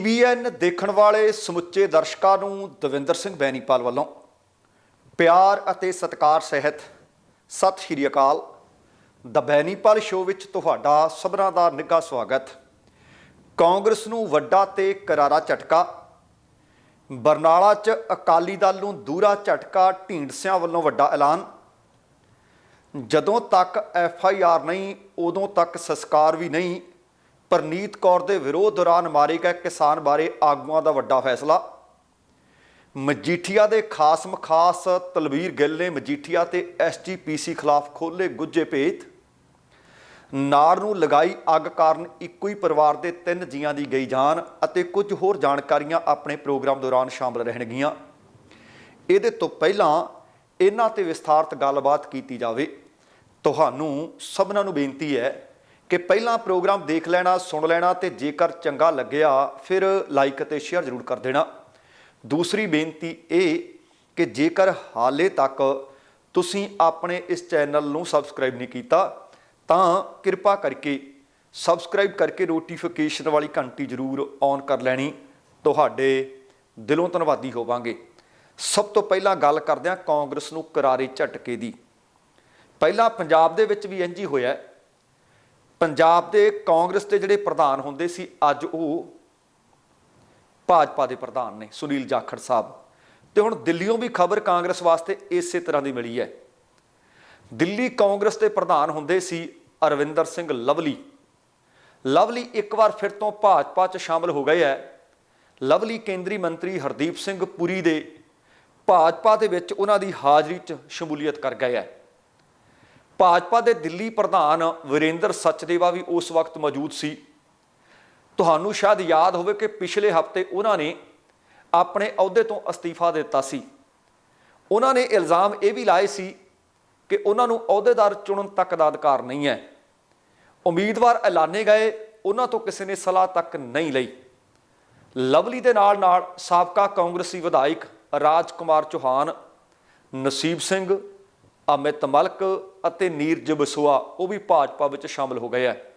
Peon ਦੇਖਣ ਵਾਲੇ ਸਮੁੱਚੇ ਦਰਸ਼ਕਾਂ ਨੂੰ ਦਵਿੰਦਰ ਸਿੰਘ ਬੈਨੀਪਾਲ ਵੱਲੋਂ ਪਿਆਰ ਅਤੇ ਸਤਿਕਾਰ ਸਹਿਤ ਸਤਿ ਸ਼੍ਰੀ ਅਕਾਲ। ਦ ਬੈਨੀਪਾਲ ਸ਼ੋਅ ਵਿੱਚ ਤੁਹਾਡਾ ਸਭਨਾਂ ਦਾ ਨਿੱਘਾ ਸਵਾਗਤ। ਕਾਂਗਰਸ ਨੂੰ ਵੱਡਾ ਤੇ ਕਰਾਰਾ ਝਟਕਾ। ਬਰਨਾਲਾ 'ਚ ਅਕਾਲੀ ਦਲ ਨੂੰ ਦੂਰਾ ਝਟਕਾ ਢੀਂਡਸਿਆਂ ਵੱਲੋਂ ਵੱਡਾ ਐਲਾਨ। ਜਦੋਂ ਤੱਕ ਐਫ ਆਈ ਆਰ ਨਹੀਂ, ਉਦੋਂ ਤੱਕ ਸੰਸਕਾਰ ਵੀ ਨਹੀਂ ਪਰਨੀਤ ਕੌਰ ਦੇ ਵਿਰੋਧ ਦੌਰਾਨ ਮਾਰੇ ਗਏ ਕਿਸਾਨ ਬਾਰੇ ਆਗੂਆਂ ਦਾ ਵੱਡਾ ਫੈਸਲਾ। ਮਜੀਠੀਆ ਦੇ ਖਾਸ ਮਖਾਸ ਤਲਵੀਰ ਗਿੱਲ ਨੇ ਮਜੀਠੀਆ ਤੇ ਐਸਜੀਪੀਸੀ ਖਿਲਾਫ ਖੋਲੇ ਗੁੱਜੇ ਭੇਤ। ਨਾੜ ਨੂੰ ਲਗਾਈ ਅੱਗ ਕਾਰਨ ਇੱਕੋ ਹੀ ਪਰਿਵਾਰ ਦੇ ਤਿੰਨ ਜੀਆਂ ਦੀ ਗਈ ਜਾਨ ਅਤੇ ਕੁਝ ਹੋਰ ਜਾਣਕਾਰੀਆਂ ਆਪਣੇ ਪ੍ਰੋਗਰਾਮ ਦੌਰਾਨ ਸ਼ਾਮਲ ਰਹਿਣਗੀਆਂ। ਇਹਦੇ ਤੋਂ ਪਹਿਲਾਂ ਇਹਨਾਂ ਤੇ ਵਿਸਥਾਰਤ ਗੱਲਬਾਤ ਕੀਤੀ ਜਾਵੇ। ਤੁਹਾਨੂੰ ਸਭਨਾਂ ਨੂੰ ਬੇਨਤੀ ਹੈ ਕਿ ਪਹਿਲਾਂ ਪ੍ਰੋਗਰਾਮ ਦੇਖ ਲੈਣਾ, ਸੁਣ ਲੈਣਾ ਤੇ ਜੇਕਰ ਚੰਗਾ ਲੱਗਿਆ, ਫਿਰ ਲਾਈਕ ਅਤੇ ਸ਼ੇਅਰ ਜ਼ਰੂਰ ਕਰ ਦੇਣਾ। ਦੂਸਰੀ ਬੇਨਤੀ ਇਹ ਕਿ ਜੇਕਰ ਹਾਲੇ ਤੱਕ ਤੁਸੀਂ ਆਪਣੇ ਇਸ ਚੈਨਲ ਨੂੰ ਸਬਸਕ੍ਰਾਈਬ ਨਹੀਂ ਕੀਤਾ, ਤਾਂ ਕਿਰਪਾ ਕਰਕੇ ਸਬਸਕ੍ਰਾਈਬ ਕਰਕੇ ਨੋਟੀਫਿਕੇਸ਼ਨ ਵਾਲੀ ਘੰਟੀ ਜ਼ਰੂਰ ਔਨ ਕਰ ਲੈਣੀ। ਤੁਹਾਡੇ ਦਿਲੋਂ ਧੰਨਵਾਦੀ ਹੋਵਾਂਗੇ। ਸਭ ਤੋਂ ਪਹਿਲਾਂ ਗੱਲ ਕਰਦੇ ਹਾਂ ਕਾਂਗਰਸ ਨੂੰ ਕਰਾਰੇ ਝਟਕੇ ਦੀ। ਪਹਿਲਾਂ ਪੰਜਾਬ ਦੇ ਵਿੱਚ ਵੀ ਇੰਝ ਹੀ ਹੋਇਆ ਪੰਜਾਬ ਦੇ ਕਾਂਗਰਸ ਦੇ ਜਿਹੜੇ ਪ੍ਰਧਾਨ ਹੁੰਦੇ ਸੀ, ਅੱਜ ਉਹ ਭਾਜਪਾ ਦੇ ਪ੍ਰਧਾਨ ਨੇ, ਸੁਨੀਲ ਜਾਖੜ ਸਾਹਿਬ। ਤੇ ਹੁਣ ਦਿੱਲੀੋਂ ਵੀ ਖਬਰ ਕਾਂਗਰਸ ਵਾਸਤੇ ਇਸੇ ਤਰ੍ਹਾਂ ਦੀ ਮਿਲੀ ਹੈ। ਦਿੱਲੀ ਕਾਂਗਰਸ ਦੇ ਪ੍ਰਧਾਨ ਹੁੰਦੇ ਸੀ ਅਰਵਿੰਦਰ ਸਿੰਘ ਲਵਲੀ। ਲਵਲੀ ਇੱਕ ਵਾਰ ਫਿਰ ਤੋਂ ਭਾਜਪਾ 'ਚ ਸ਼ਾਮਲ ਹੋ ਗਏ ਹੈ। ਲਵਲੀ ਕੇਂਦਰੀ ਮੰਤਰੀ ਹਰਦੀਪ ਸਿੰਘ ਪੁਰੀ ਦੇ ਭਾਜਪਾ ਦੇ ਵਿੱਚ ਉਹਨਾਂ ਦੀ ਹਾਜ਼ਰੀ 'ਚ ਸ਼ਮੂਲੀਅਤ ਕਰ ਗਏ ਹੈ। ਭਾਜਪਾ ਦੇ ਦਿੱਲੀ ਪ੍ਰਧਾਨ ਵਿਰੇਂਦਰ ਸੱਚਦੇਵਾ ਵੀ ਉਸ ਵਕਤ ਮੌਜੂਦ ਸੀ। ਤੁਹਾਨੂੰ ਸ਼ਾਇਦ ਯਾਦ ਹੋਵੇ ਕਿ ਪਿਛਲੇ ਹਫ਼ਤੇ ਉਹਨਾਂ ਨੇ ਆਪਣੇ ਅਹੁਦੇ ਤੋਂ ਅਸਤੀਫਾ ਦਿੱਤਾ ਸੀ। ਉਹਨਾਂ ਨੇ ਇਲਜ਼ਾਮ ਇਹ ਵੀ ਲਾਏ ਸੀ ਕਿ ਉਹਨਾਂ ਨੂੰ ਅਹੁਦੇਦਾਰ ਚੁਣਨ ਤੱਕ ਦਾ ਅਧਿਕਾਰ ਨਹੀਂ ਹੈ। ਉਮੀਦਵਾਰ ਐਲਾਨੇ ਗਏ, ਉਹਨਾਂ ਤੋਂ ਕਿਸੇ ਨੇ ਸਲਾਹ ਤੱਕ ਨਹੀਂ ਲਈ। ਲਵਲੀ ਦੇ ਨਾਲ ਨਾਲ ਸਾਬਕਾ ਕਾਂਗਰਸੀ ਵਿਧਾਇਕ ਰਾਜ ਕੁਮਾਰ ਚੌਹਾਨ, ਨਸੀਬ ਸਿੰਘ ਅਮਿਤ ਮਲਕ ਅਤੇ ਨੀਰਜ ਬਸੂਆ, ਉਹ ਵੀ ਭਾਜਪਾ ਵਿੱਚ ਸ਼ਾਮਲ ਹੋ ਗਏ ਹੈ।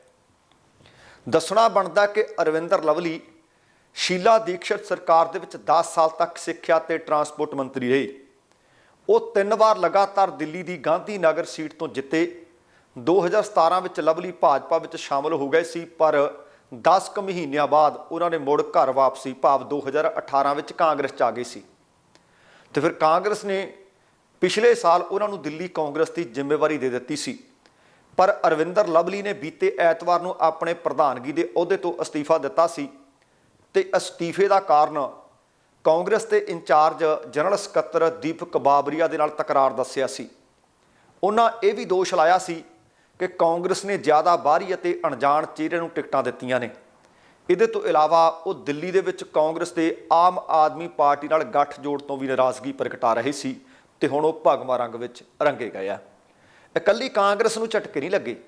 ਦੱਸਣਾ ਬਣਦਾ ਕਿ ਅਰਵਿੰਦਰ ਲਵਲੀ ਸ਼ੀਲਾ ਦੀਕਸ਼ਤ ਸਰਕਾਰ ਦੇ ਵਿੱਚ 10 ਸਾਲ ਤੱਕ ਸਿੱਖਿਆ ਤੇ ਟਰਾਂਸਪੋਰਟ ਮੰਤਰੀ ਰਹੇ। ਉਹ ਤਿੰਨ ਵਾਰ ਲਗਾਤਾਰ ਦਿੱਲੀ ਦੀ ਗਾਂਧੀ ਨਗਰ ਸੀਟ ਤੋਂ ਜਿੱਤੇ। 2017 ਵਿੱਚ ਲਵਲੀ ਭਾਜਪਾ ਵਿੱਚ ਸ਼ਾਮਲ ਹੋ ਗਏ ਸੀ, ਪਰ 10 ਕੁ ਮਹੀਨਿਆਂ ਬਾਅਦ ਉਹਨਾਂ ਨੇ ਮੁੜ ਘਰ ਵਾਪਸੀ, ਭਾਵ 2018 ਵਿੱਚ ਕਾਂਗਰਸ ਚ ਆ ਗਏ ਸੀ। ਤੇ ਫਿਰ ਕਾਂਗਰਸ ਨੇ ਪਿਛਲੇ ਸਾਲ ਉਹਨਾਂ ਨੂੰ ਦਿੱਲੀ ਕਾਂਗਰਸ ਦੀ ਜ਼ਿੰਮੇਵਾਰੀ ਦੇ ਦਿੱਤੀ ਸੀ। ਪਰ ਅਰਵਿੰਦਰ ਲਵਲੀ ਨੇ ਬੀਤੇ ਐਤਵਾਰ ਨੂੰ ਆਪਣੇ ਪ੍ਰਧਾਨਗੀ ਦੇ ਅਹੁਦੇ ਤੋਂ ਅਸਤੀਫਾ ਦਿੱਤਾ ਸੀ ਤੇ ਅਸਤੀਫੇ ਦਾ ਕਾਰਨ ਕਾਂਗਰਸ ਦੇ ਇੰਚਾਰਜ ਜਨਰਲ ਸਕੱਤਰ ਦੀਪਕ ਬਾਬਰੀਆ ਦੇ ਨਾਲ ਤਕਰਾਰ ਦੱਸਿਆ ਸੀ। ਉਹਨਾਂ ਇਹ ਵੀ ਦੋਸ਼ ਲਾਇਆ ਸੀ ਕਿ ਕਾਂਗਰਸ ਨੇ ਜ਼ਿਆਦਾ ਬਾਹਰੀ ਅਤੇ ਅਣਜਾਣ ਚਿਹਰੇ ਨੂੰ ਟਿਕਟਾਂ ਦਿੱਤੀਆਂ ਨੇ। ਇਹਦੇ ਤੋਂ ਇਲਾਵਾ ਉਹ ਦਿੱਲੀ ਦੇ ਵਿੱਚ ਕਾਂਗਰਸ ਦੇ ਆਮ ਆਦਮੀ ਪਾਰਟੀ ਨਾਲ ਗੱਠ ਜੋੜ ਤੋਂ ਵੀ ਨਾਰਾਜ਼ਗੀ ਪ੍ਰਗਟਾ ਰਹੇ ਸੀ। ਤੇ ਹੁਣ ਉਹ ਭਗਵਾ ਰੰਗ ਵਿੱਚ ਰੰਗੇ ਗਏ ਆ। ਇਕੱਲੀ ਕਾਂਗਰਸ ਨੂੰ ਝਟਕੇ ਨਹੀਂ ਲੱਗੇ।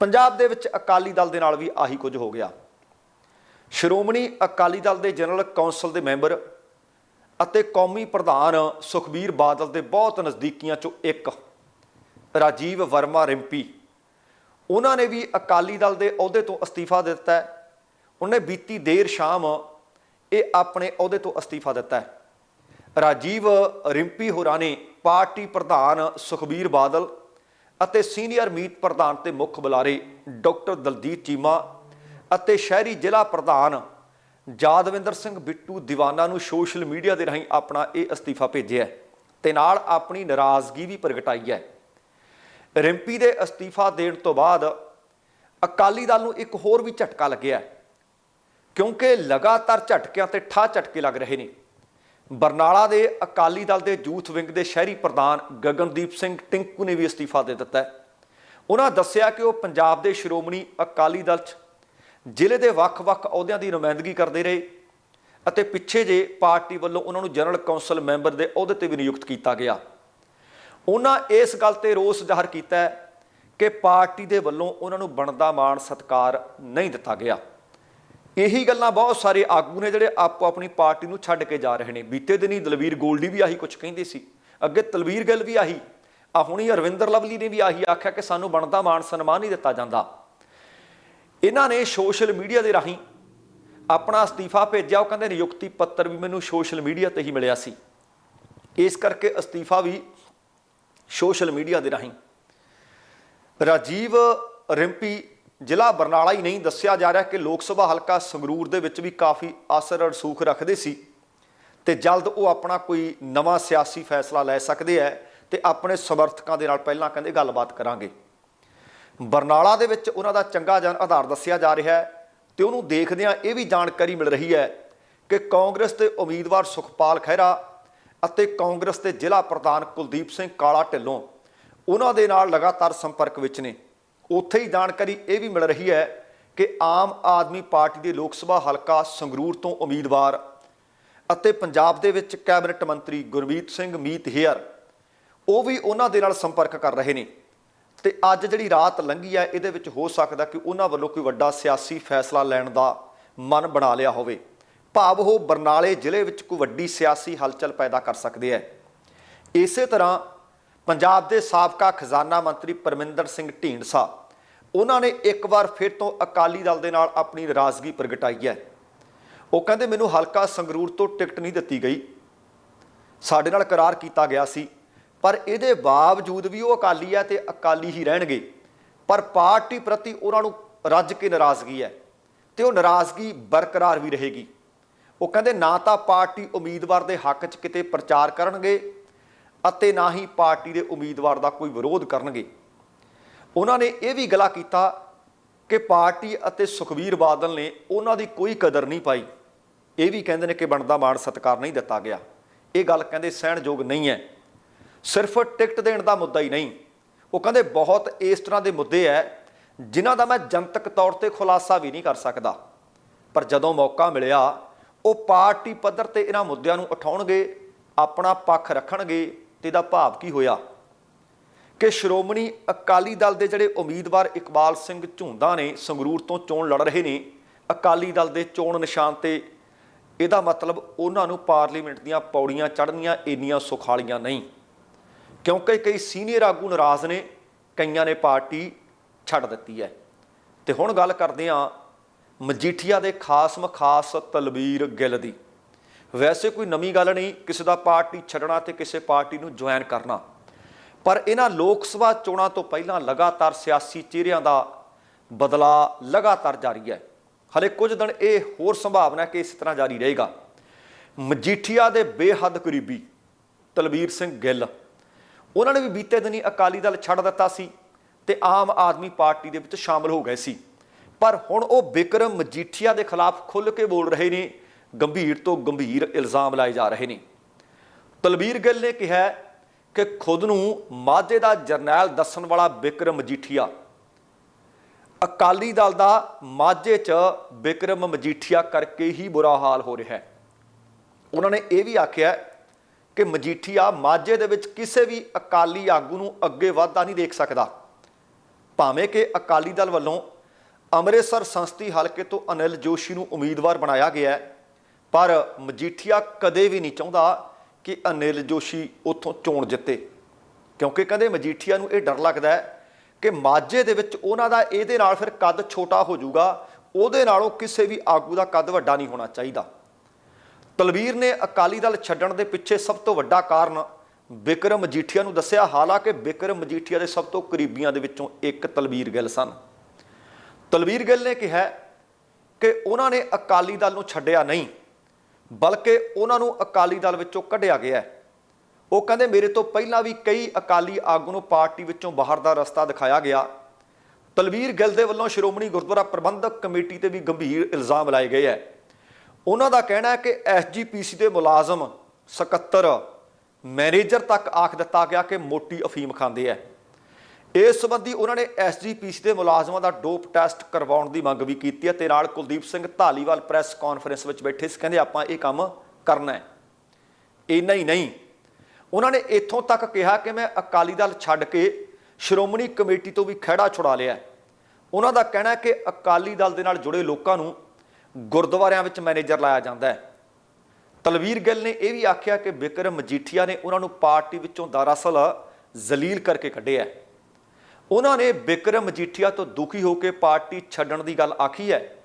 ਪੰਜਾਬ ਦੇ ਵਿੱਚ ਅਕਾਲੀ ਦਲ ਦੇ ਨਾਲ ਵੀ ਆਹੀ ਕੁਝ ਹੋ ਗਿਆ। ਸ਼੍ਰੋਮਣੀ ਅਕਾਲੀ ਦਲ ਦੇ ਜਨਰਲ ਕੌਂਸਲ ਦੇ ਮੈਂਬਰ ਅਤੇ ਕੌਮੀ ਪ੍ਰਧਾਨ ਸੁਖਬੀਰ ਬਾਦਲ ਦੇ ਬਹੁਤ ਨਜ਼ਦੀਕੀਆਂ ਚੋਂ ਇੱਕ, ਰਾਜੀਵ ਵਰਮਾ ਰਿੰਪੀ। ਉਹਨਾਂ ਨੇ ਵੀ ਅਕਾਲੀ ਦਲ ਦੇ ਅਹੁਦੇ ਤੋਂ ਅਸਤੀਫਾ ਦਿੱਤਾ ਹੈ। ਉਹਨੇ ਬੀਤੀ ਦੇਰ ਸ਼ਾਮ ਇਹ ਆਪਣੇ ਅਹੁਦੇ ਤੋਂ ਅਸਤੀਫਾ ਦਿੱਤਾ ਹੈ। ਰਾਜੀਵ ਰਿੰਪੀ ਹੋਰਾਂ ਨੇ ਪਾਰਟੀ ਪ੍ਰਧਾਨ ਸੁਖਬੀਰ ਬਾਦਲ ਅਤੇ ਸੀਨੀਅਰ ਮੀਤ ਪ੍ਰਧਾਨ ਤੇ ਮੁੱਖ ਬੁਲਾਰੇ ਡਾਕਟਰ ਦਲਜੀਤ ਚੀਮਾ ਅਤੇ ਸ਼ਹਿਰੀ ਜ਼ਿਲ੍ਹਾ ਪ੍ਰਧਾਨ ਜਾਦਵਿੰਦਰ ਸਿੰਘ ਬਿੱਟੂ ਦੀਵਾਨਾ ਨੂੰ ਸੋਸ਼ਲ ਮੀਡੀਆ ਦੇ ਰਾਹੀਂ ਆਪਣਾ ਇਹ ਅਸਤੀਫਾ ਭੇਜਿਆ ਹੈ ਤੇ ਨਾਲ ਆਪਣੀ ਨਾਰਾਜ਼ਗੀ ਵੀ ਪ੍ਰਗਟਾਈ ਹੈ। ਰਿੰਪੀ ਦੇ ਅਸਤੀਫਾ ਦੇਣ ਤੋਂ ਬਾਅਦ ਅਕਾਲੀ ਦਲ ਨੂੰ ਇੱਕ ਹੋਰ ਵੀ ਝਟਕਾ ਲੱਗਿਆ ਕਿਉਂਕਿ ਲਗਾਤਾਰ ਝਟਕਿਆਂ ਤੇ ਠਾ ਝਟਕੇ ਲੱਗ ਰਹੇ ਨੇ। ਬਰਨਾਲਾ ਦੇ ਅਕਾਲੀ ਦਲ ਦੇ ਯੂਥ ਵਿੰਗ ਦੇ ਸ਼ਹਿਰੀ ਪ੍ਰਧਾਨ ਗਗਨਦੀਪ ਸਿੰਘ ਟਿੰਕੂ ਨੇ ਵੀ ਅਸਤੀਫਾ ਦੇ ਦਿੱਤਾ ਹੈ। ਉਹਨਾਂ ਦੱਸਿਆ ਕਿ ਉਹ ਪੰਜਾਬ ਦੇ ਸ਼੍ਰੋਮਣੀ ਅਕਾਲੀ ਦਲ 'ਚ ਜ਼ਿਲ੍ਹੇ ਦੇ ਵੱਖ-ਵੱਖ ਅਹੁਦਿਆਂ ਦੀ ਨੁਮਾਇੰਦਗੀ ਕਰਦੇ ਰਹੇ ਅਤੇ ਪਿੱਛੇ ਜੇ ਪਾਰਟੀ ਵੱਲੋਂ ਉਹਨਾਂ ਨੂੰ ਜਨਰਲ ਕੌਂਸਲ ਮੈਂਬਰ ਦੇ ਅਹੁਦੇ ਤੇ ਵੀ ਨਿਯੁਕਤ ਕੀਤਾ ਗਿਆ। ਉਹਨਾਂ ਇਸ ਗੱਲ ਤੇ ਰੋਸ ਜ਼ਾਹਰ ਕੀਤਾ ਹੈ ਕਿ ਪਾਰਟੀ ਦੇ ਵੱਲੋਂ ਉਹਨਾਂ ਨੂੰ ਬਣਦਾ ਮਾਣ ਸਤਕਾਰ ਨਹੀਂ ਦਿੱਤਾ ਗਿਆ। ਇਹੀ ਗੱਲਾਂ ਬਹੁਤ ਸਾਰੇ ਆਗੂ ਨੇ ਜਿਹੜੇ ਆਪੋ ਆਪਣੀ ਪਾਰਟੀ ਨੂੰ ਛੱਡ ਕੇ ਜਾ ਰਹੇ ਨੇ। ਬੀਤੇ ਦਿਨੀ ਦਲਵੀਰ ਗੋਲਡੀ ਵੀ ਆਹੀ ਕੁਝ ਕਹਿੰਦੇ ਸੀ। ਅੱਗੇ ਤਲਵੀਰ ਗਿੱਲ ਵੀ ਆਹੀ, ਆ ਹੁਣੀ ਅਰਵਿੰਦਰ ਲਵਲੀ ਨੇ ਵੀ ਆਹੀ ਆਖਿਆ ਕਿ ਸਾਨੂੰ ਬਣਦਾ ਮਾਣ ਸਨਮਾਨ ਨਹੀਂ ਦਿੱਤਾ ਜਾਂਦਾ। ਇਹਨਾਂ ਨੇ ਸੋਸ਼ਲ ਮੀਡੀਆ ਦੇ ਰਾਹੀਂ ਆਪਣਾ ਅਸਤੀਫਾ ਭੇਜਿਆ। ਉਹ ਕਹਿੰਦੇ ਨਿਯੁਕਤੀ ਪੱਤਰ ਵੀ ਮੈਨੂੰ ਸੋਸ਼ਲ ਮੀਡੀਆ ਤੇ ਹੀ ਮਿਲਿਆ ਸੀ। ਇਸ ਕਰਕੇ ਅਸਤੀਫਾ ਵੀ ਸੋਸ਼ਲ ਮੀਡੀਆ ਦੇ ਰਾਹੀਂ। ਰਾਜੀਵ ਰਿੰਪੀ ਜ਼ਿਲ੍ਹਾ ਬਰਨਾਲਾ ਹੀ ਨਹੀਂ ਦੱਸਿਆ ਜਾ ਰਿਹਾ ਕਿ ਲੋਕ ਸਭਾ ਹਲਕਾ ਸੰਗਰੂਰ ਦੇ ਵਿੱਚ ਵੀ ਕਾਫੀ ਅਸਰ ਰਸੂਖ ਰੱਖਦੇ ਸੀ ਤੇ ਜਲਦ ਉਹ ਆਪਣਾ ਕੋਈ ਨਵਾਂ ਸਿਆਸੀ ਫੈਸਲਾ ਲੈ ਸਕਦੇ ਹੈ ਤੇ ਆਪਣੇ ਸਮਰਥਕਾਂ ਦੇ ਨਾਲ ਪਹਿਲਾਂ ਕਹਿੰਦੇ ਗੱਲਬਾਤ ਕਰਾਂਗੇ। ਬਰਨਾਲਾ ਦੇ ਵਿੱਚ ਉਹਨਾਂ ਦਾ ਚੰਗਾ ਜਨ ਆਧਾਰ ਦੱਸਿਆ ਜਾ ਰਿਹਾ ਹੈ ਤੇ ਉਹਨੂੰ ਦੇਖਦਿਆਂ ਇਹ ਵੀ ਜਾਣਕਾਰੀ ਮਿਲ ਰਹੀ ਹੈ ਕਿ ਕਾਂਗਰਸ ਦੇ ਉਮੀਦਵਾਰ ਸੁਖਪਾਲ ਖਹਿਰਾ ਅਤੇ ਕਾਂਗਰਸ ਦੇ ਜ਼ਿਲ੍ਹਾ ਪ੍ਰਧਾਨ ਕੁਲਦੀਪ ਸਿੰਘ ਕਾਲਾ ਢਿੱਲੋਂ ਉਹਨਾਂ ਦੇ ਨਾਲ ਲਗਾਤਾਰ ਸੰਪਰਕ ਵਿੱਚ ਨੇ। ਉੱਥੇ ਹੀ ਜਾਣਕਾਰੀ ਇਹ ਵੀ ਮਿਲ ਰਹੀ ਹੈ ਕਿ ਆਮ ਆਦਮੀ ਪਾਰਟੀ ਦੇ ਲੋਕ ਸਭਾ ਹਲਕਾ ਸੰਗਰੂਰ ਤੋਂ ਉਮੀਦਵਾਰ ਅਤੇ ਪੰਜਾਬ ਦੇ ਵਿੱਚ ਕੈਬਨਿਟ ਮੰਤਰੀ ਗੁਰਮੀਤ ਸਿੰਘ ਮੀਤ ਹੇਅਰ, ਉਹ ਵੀ ਉਹਨਾਂ ਦੇ ਨਾਲ ਸੰਪਰਕ ਕਰ ਰਹੇ ਨੇ। ਤੇ ਅੱਜ ਜਿਹੜੀ ਰਾਤ ਲੰਘੀ ਹੈ, ਇਹਦੇ ਵਿੱਚ ਹੋ ਸਕਦਾ ਕਿ ਉਹਨਾਂ ਵੱਲੋਂ ਕੋਈ ਵੱਡਾ ਸਿਆਸੀ ਫੈਸਲਾ ਲੈਣ ਦਾ ਮਨ ਬਣਾ ਲਿਆ ਹੋਵੇ। ਭਾਵ ਉਹ ਬਰਨਾਲੇ ਜ਼ਿਲ੍ਹੇ ਵਿੱਚ ਕੋਈ ਵੱਡੀ ਸਿਆਸੀ ਹਲਚਲ ਪੈਦਾ ਕਰ ਸਕਦੇ ਹੈ। ਇਸੇ ਤਰ੍ਹਾਂ ਪੰਜਾਬ ਦੇ ਸਾਬਕਾ ਖਜ਼ਾਨਾ ਮੰਤਰੀ ਪਰਮਿੰਦਰ ਸਿੰਘ ਢੀਂਡਸਾ, ਉਹਨਾਂ ਨੇ ਇੱਕ ਵਾਰ ਫਿਰ ਤੋਂ ਅਕਾਲੀ ਦਲ ਦੇ ਨਾਲ ਆਪਣੀ ਨਾਰਾਜ਼ਗੀ ਪ੍ਰਗਟਾਈ ਹੈ। ਉਹ ਕਹਿੰਦੇ, ਮੈਨੂੰ ਹਲਕਾ ਸੰਗਰੂਰ ਤੋਂ ਟਿਕਟ ਨਹੀਂ ਦਿੱਤੀ ਗਈ। ਸਾਡੇ ਨਾਲ ਕਰਾਰ ਕੀਤਾ ਗਿਆ ਸੀ, ਪਰ ਇਹਦੇ ਬਾਵਜੂਦ ਵੀ ਉਹ ਅਕਾਲੀ ਹੈ ਤੇ ਅਕਾਲੀ ਹੀ ਰਹਿਣਗੇ। ਪਰ ਪਾਰਟੀ ਪ੍ਰਤੀ ਉਹਨਾਂ ਨੂੰ ਰੱਜ ਕੇ ਨਾਰਾਜ਼ਗੀ ਹੈ ਤੇ ਉਹ ਨਾਰਾਜ਼ਗੀ ਬਰਕਰਾਰ ਵੀ ਰਹੇਗੀ। ਉਹ ਕਹਿੰਦੇ, ਨਾ ਤਾਂ ਪਾਰਟੀ ਉਮੀਦਵਾਰ ਦੇ ਹੱਕ 'ਚ ਕਿਤੇ ਪ੍ਰਚਾਰ ਕਰਨਗੇ ਅਤੇ ਨਾ ਹੀ ਪਾਰਟੀ ਦੇ ਉਮੀਦਵਾਰ ਦਾ ਕੋਈ ਵਿਰੋਧ ਕਰਨਗੇ। ਉਹਨਾਂ ਨੇ ਇਹ ਵੀ ਗਲਾ ਕੀਤਾ ਕਿ ਪਾਰਟੀ ਅਤੇ ਸੁਖਵੀਰ ਬਾਦਲ ਨੇ ਉਹਨਾਂ ਦੀ ਕੋਈ ਕਦਰ ਨਹੀਂ ਪਾਈ। ਇਹ ਵੀ ਕਹਿੰਦੇ ਨੇ ਕਿ ਬਣਦਾ ਮਾਣ ਸਤਕਾਰ ਨਹੀਂ ਦਿੱਤਾ ਗਿਆ। ਇਹ ਗੱਲ ਕਹਿੰਦੇ ਸਹਿਣਯੋਗ ਨਹੀਂ ਹੈ। ਸਿਰਫ ਟਿਕਟ ਦੇਣ ਦਾ ਮੁੱਦਾ ਹੀ ਨਹੀਂ। ਉਹ ਕਹਿੰਦੇ ਬਹੁਤ ਇਸ ਤਰ੍ਹਾਂ ਦੇ ਮੁੱਦੇ ਹੈ ਜਿਨ੍ਹਾਂ ਦਾ ਮੈਂ ਜਨਤਕ ਤੌਰ ਤੇ ਖੁਲਾਸਾ ਵੀ ਨਹੀਂ ਕਰ ਸਕਦਾ। ਪਰ ਜਦੋਂ ਮੌਕਾ ਮਿਲਿਆ, ਉਹ ਪਾਰਟੀ ਪੱਧਰ ਤੇ ਇਹਨਾਂ ਮੁੱਦਿਆਂ ਨੂੰ ਉਠਾਉਣਗੇ, ਆਪਣਾ ਪੱਖ ਰੱਖਣਗੇ ਤੇ ਇਹਦਾ ਭਾਵ ਕੀ ਹੋਇਆ? ਕਿ ਸ਼੍ਰੋਮਣੀ ਅਕਾਲੀ ਦਲ ਦੇ ਜਿਹੜੇ ਉਮੀਦਵਾਰ ਇਕਬਾਲ ਸਿੰਘ ਝੁੰਦਾ ਨੇ ਸੰਗਰੂਰ ਤੋਂ ਚੋਣ ਲੜ ਰਹੇ ਨੇ, ਅਕਾਲੀ ਦਲ ਦੇ ਚੋਣ ਨਿਸ਼ਾਨ ਤੇ ਇਹਦਾ ਮਤਲਬ ਉਹਨਾਂ ਨੂੰ ਪਾਰਲੀਮੈਂਟ ਦੀਆਂ ਪੌੜੀਆਂ ਚੜ੍ਹਨੀਆਂ ਇੰਨੀਆਂ ਸੁਖਾਲੀਆਂ ਨਹੀਂ। ਕਿਉਂਕਿ ਕਈ ਸੀਨੀਅਰ ਆਗੂ ਨਾਰਾਜ਼ ਨੇ, ਕਈਆਂ ਨੇ ਪਾਰਟੀ ਛੱਡ ਦਿੱਤੀ ਹੈ। ਤੇ ਹੁਣ ਗੱਲ ਕਰਦੇ ਹਾਂ ਮਜੀਠੀਆ ਦੇ ਖਾਸ ਮਖਾਸ ਤਲਬੀਰ ਗਿੱਲ ਦੀ। ਵੈਸੇ ਕੋਈ ਨਵੀਂ ਗੱਲ ਨਹੀਂ, ਕਿਸੇ ਦਾ ਪਾਰਟੀ ਛੱਡਣਾ ਤੇ ਕਿਸੇ ਪਾਰਟੀ ਨੂੰ ਜੁਆਇਨ ਕਰਨਾ। ਪਰ ਇਹਨਾਂ ਲੋਕ ਸਭਾ ਚੋਣਾਂ ਤੋਂ ਪਹਿਲਾਂ ਲਗਾਤਾਰ ਸਿਆਸੀ ਚਿਹਰਿਆਂ ਦਾ ਬਦਲਾ ਲਗਾਤਾਰ ਜਾਰੀ ਹੈ। ਹਲੇ ਕੁਝ ਦਿਨ ਇਹ ਹੋਰ ਸੰਭਾਵਨਾ ਕਿ ਇਸ ਤਰ੍ਹਾਂ ਜਾਰੀ ਰਹੇਗਾ। ਮਜੀਠੀਆ ਦੇ ਬੇਹੱਦ ਕਰੀਬੀ ਤਲਵੀਰ ਸਿੰਘ ਗਿੱਲ, ਉਹਨਾਂ ਨੇ ਵੀ ਬੀਤੇ ਦਿਨੀ ਅਕਾਲੀ ਦਲ ਛੱਡ ਦਿੱਤਾ ਸੀ ਤੇ ਆਮ ਆਦਮੀ ਪਾਰਟੀ ਦੇ ਵਿੱਚ ਸ਼ਾਮਲ ਹੋ ਗਏ ਸੀ। ਪਰ ਹੁਣ ਉਹ ਬਿਕਰਮ ਮਜੀਠੀਆ ਦੇ ਖਿਲਾਫ ਖੁੱਲ੍ਹ ਕੇ ਬੋਲ ਰਹੇ ਨੇ ਗੰਭੀਰ ਤੋਂ ਗੰਭੀਰ ਇਲਜ਼ਾਮ ਲਾਏ ਜਾ ਰਹੇ ਨੇ। ਤਲਬੀਰ ਗਿੱਲ ਨੇ ਕਿਹਾ ਕਿ ਖੁਦ ਨੂੰ ਮਾਝੇ ਦਾ ਜਰਨੈਲ ਦੱਸਣ ਵਾਲਾ ਬਿਕਰਮ ਮਜੀਠੀਆ, ਅਕਾਲੀ ਦਲ ਦਾ ਮਾਝੇ 'ਚ ਬਿਕਰਮ ਮਜੀਠੀਆ ਕਰਕੇ ਹੀ ਬੁਰਾ ਹਾਲ ਹੋ ਰਿਹਾ ਹੈ। ਉਹਨਾਂ ਨੇ ਇਹ ਵੀ ਆਖਿਆ ਕਿ ਮਜੀਠੀਆ ਮਾਝੇ ਦੇ ਵਿੱਚ ਕਿਸੇ ਵੀ ਅਕਾਲੀ ਆਗੂ ਨੂੰ ਅੱਗੇ ਵਧਦਾ ਨਹੀਂ ਦੇਖ ਸਕਦਾ। ਭਾਵੇਂ ਕਿ ਅਕਾਲੀ ਦਲ ਵੱਲੋਂ ਅੰਮ੍ਰਿਤਸਰ ਸੰਸਦੀ ਹਲਕੇ ਤੋਂ ਅਨਿਲ ਜੋਸ਼ੀ ਨੂੰ ਉਮੀਦਵਾਰ ਬਣਾਇਆ ਗਿਆ ਹੈ ਪਰ ਮਜੀਠੀਆ ਕਦੇ ਵੀ ਨਹੀਂ ਚਾਹੁੰਦਾ ਕਿ ਅਨਿਲ ਜੋਸ਼ੀ ਉੱਥੋਂ ਚੋਣ ਜਿੱਤੇ। ਕਿਉਂਕਿ ਕਹਿੰਦੇ ਮਜੀਠੀਆ ਨੂੰ ਇਹ ਡਰ ਲੱਗਦਾ ਹੈ ਕਿ ਮਾਝੇ ਦੇ ਵਿੱਚ ਉਹਨਾਂ ਦਾ ਇਹਦੇ ਨਾਲ ਫਿਰ ਕੱਦ ਛੋਟਾ ਹੋ ਜਾਊਗਾ, ਉਹਦੇ ਨਾਲੋਂ ਕਿਸੇ ਵੀ ਆਗੂ ਦਾ ਕੱਦ ਵੱਡਾ ਨਹੀਂ ਹੋਣਾ ਚਾਹੀਦਾ। ਤਲਵੀਰ ਨੇ ਅਕਾਲੀ ਦਲ ਛੱਡਣ ਦੇ ਪਿੱਛੇ ਸਭ ਤੋਂ ਵੱਡਾ ਕਾਰਨ ਬਿਕਰਮ ਮਜੀਠੀਆ ਨੂੰ ਦੱਸਿਆ, ਹਾਲਾਂਕਿ ਬਿਕਰਮ ਮਜੀਠੀਆ ਦੇ ਸਭ ਤੋਂ ਕਰੀਬੀਆਂ ਦੇ ਵਿੱਚੋਂ ਇੱਕ ਤਲਵੀਰ ਗਿੱਲ ਸਨ। ਤਲਵੀਰ ਗਿੱਲ ਨੇ ਕਿਹਾ ਕਿ ਉਹਨਾਂ ਨੇ ਅਕਾਲੀ ਦਲ ਨੂੰ ਛੱਡਿਆ ਨਹੀਂ। ਬਲਕਿ ਉਹਨਾਂ ਨੂੰ ਅਕਾਲੀ ਦਲ ਵਿੱਚੋਂ ਕੱਢਿਆ ਗਿਆ ਹੈ। ਉਹ ਕਹਿੰਦੇ ਮੇਰੇ ਤੋਂ ਪਹਿਲਾਂ ਵੀ ਕਈ ਅਕਾਲੀ ਆਗੂ ਨੂੰ ਪਾਰਟੀ ਵਿੱਚੋਂ ਬਾਹਰ ਦਾ ਰਸਤਾ ਦਿਖਾਇਆ ਗਿਆ। ਤਲਵੀਰ ਗਿੱਲ ਦੇ ਵੱਲੋਂ ਸ਼੍ਰੋਮਣੀ ਗੁਰਦੁਆਰਾ ਪ੍ਰਬੰਧਕ ਕਮੇਟੀ ਤੇ ਵੀ ਗੰਭੀਰ ਇਲਜ਼ਾਮ ਲਾਏ ਗਏ ਹੈ। ਉਹਨਾਂ ਦਾ ਕਹਿਣਾ ਹੈ ਕਿ ਐਸਜੀਪੀਸੀ ਦੇ ਮੁਲਾਜ਼ਮ, ਸਕੱਤਰ, ਮੈਨੇਜਰ ਤੱਕ ਆਖ ਦਿੱਤਾ ਗਿਆ ਕਿ ਮੋਟੀ ਅਫੀਮ ਖਾਂਦੇ ਆ ਇਸ ਸੰਬੰਧੀ ਉਹਨਾਂ ਨੇ ਐਸਜੀਪੀਸੀ ਦੇ ਮੁਲਾਜ਼ਮਾਂ ਦਾ ਡੋਪ ਟੈਸਟ ਕਰਵਾਉਣ ਦੀ ਮੰਗ ਵੀ ਕੀਤੀ ਹੈ ਤੇ ਨਾਲ ਕੁਲਦੀਪ ਸਿੰਘ ਢਾਲੀਵਾਲ ਪ੍ਰੈਸ ਕਾਨਫਰੰਸ ਵਿੱਚ ਬੈਠੇ ਸੀ, ਕਹਿੰਦੇ ਆਪਾਂ ਇਹ ਕੰਮ ਕਰਨਾ ਹੈ। ਇੰਨਾ ਹੀ ਨਹੀਂ। ਉਹਨਾਂ ਨੇ ਇੱਥੋਂ ਤੱਕ ਕਿਹਾ ਕਿ ਮੈਂ ਅਕਾਲੀ ਦਲ ਛੱਡ ਕੇ ਸ਼੍ਰੋਮਣੀ ਕਮੇਟੀ ਤੋਂ ਵੀ ਖਹਿੜਾ ਛੁਡਾ ਲਿਆ ਉਹਨਾਂ ਦਾ ਕਹਿਣਾ ਹੈ ਕਿ ਅਕਾਲੀ ਦਲ ਦੇ ਨਾਲ ਜੁੜੇ ਲੋਕਾਂ ਨੂੰ ਗੁਰਦੁਆਰਿਆਂ ਵਿੱਚ ਮੈਨੇਜਰ ਲਾਇਆ ਜਾਂਦਾ ਹੈ। ਤਲਵੀਰ ਗਿੱਲ ਨੇ ਇਹ ਵੀ ਆਖਿਆ ਕਿ ਬਿਕਰਮ ਮਜੀਠੀਆ ਨੇ ਉਹਨਾਂ ਨੂੰ ਪਾਰਟੀ ਵਿੱਚੋਂ ਦਰਅਸਲ ਜ਼ਲੀਲ ਕਰਕੇ ਕੱਢਿਆ ਹੈ। ਉਹਨਾਂ ਨੇ ਬਿਕਰਮ ਮਜੀਠੀਆ ਤੋਂ ਦੁਖੀ ਹੋ ਕੇ ਪਾਰਟੀ ਛੱਡਣ ਦੀ ਗੱਲ ਆਖੀ ਹੈ।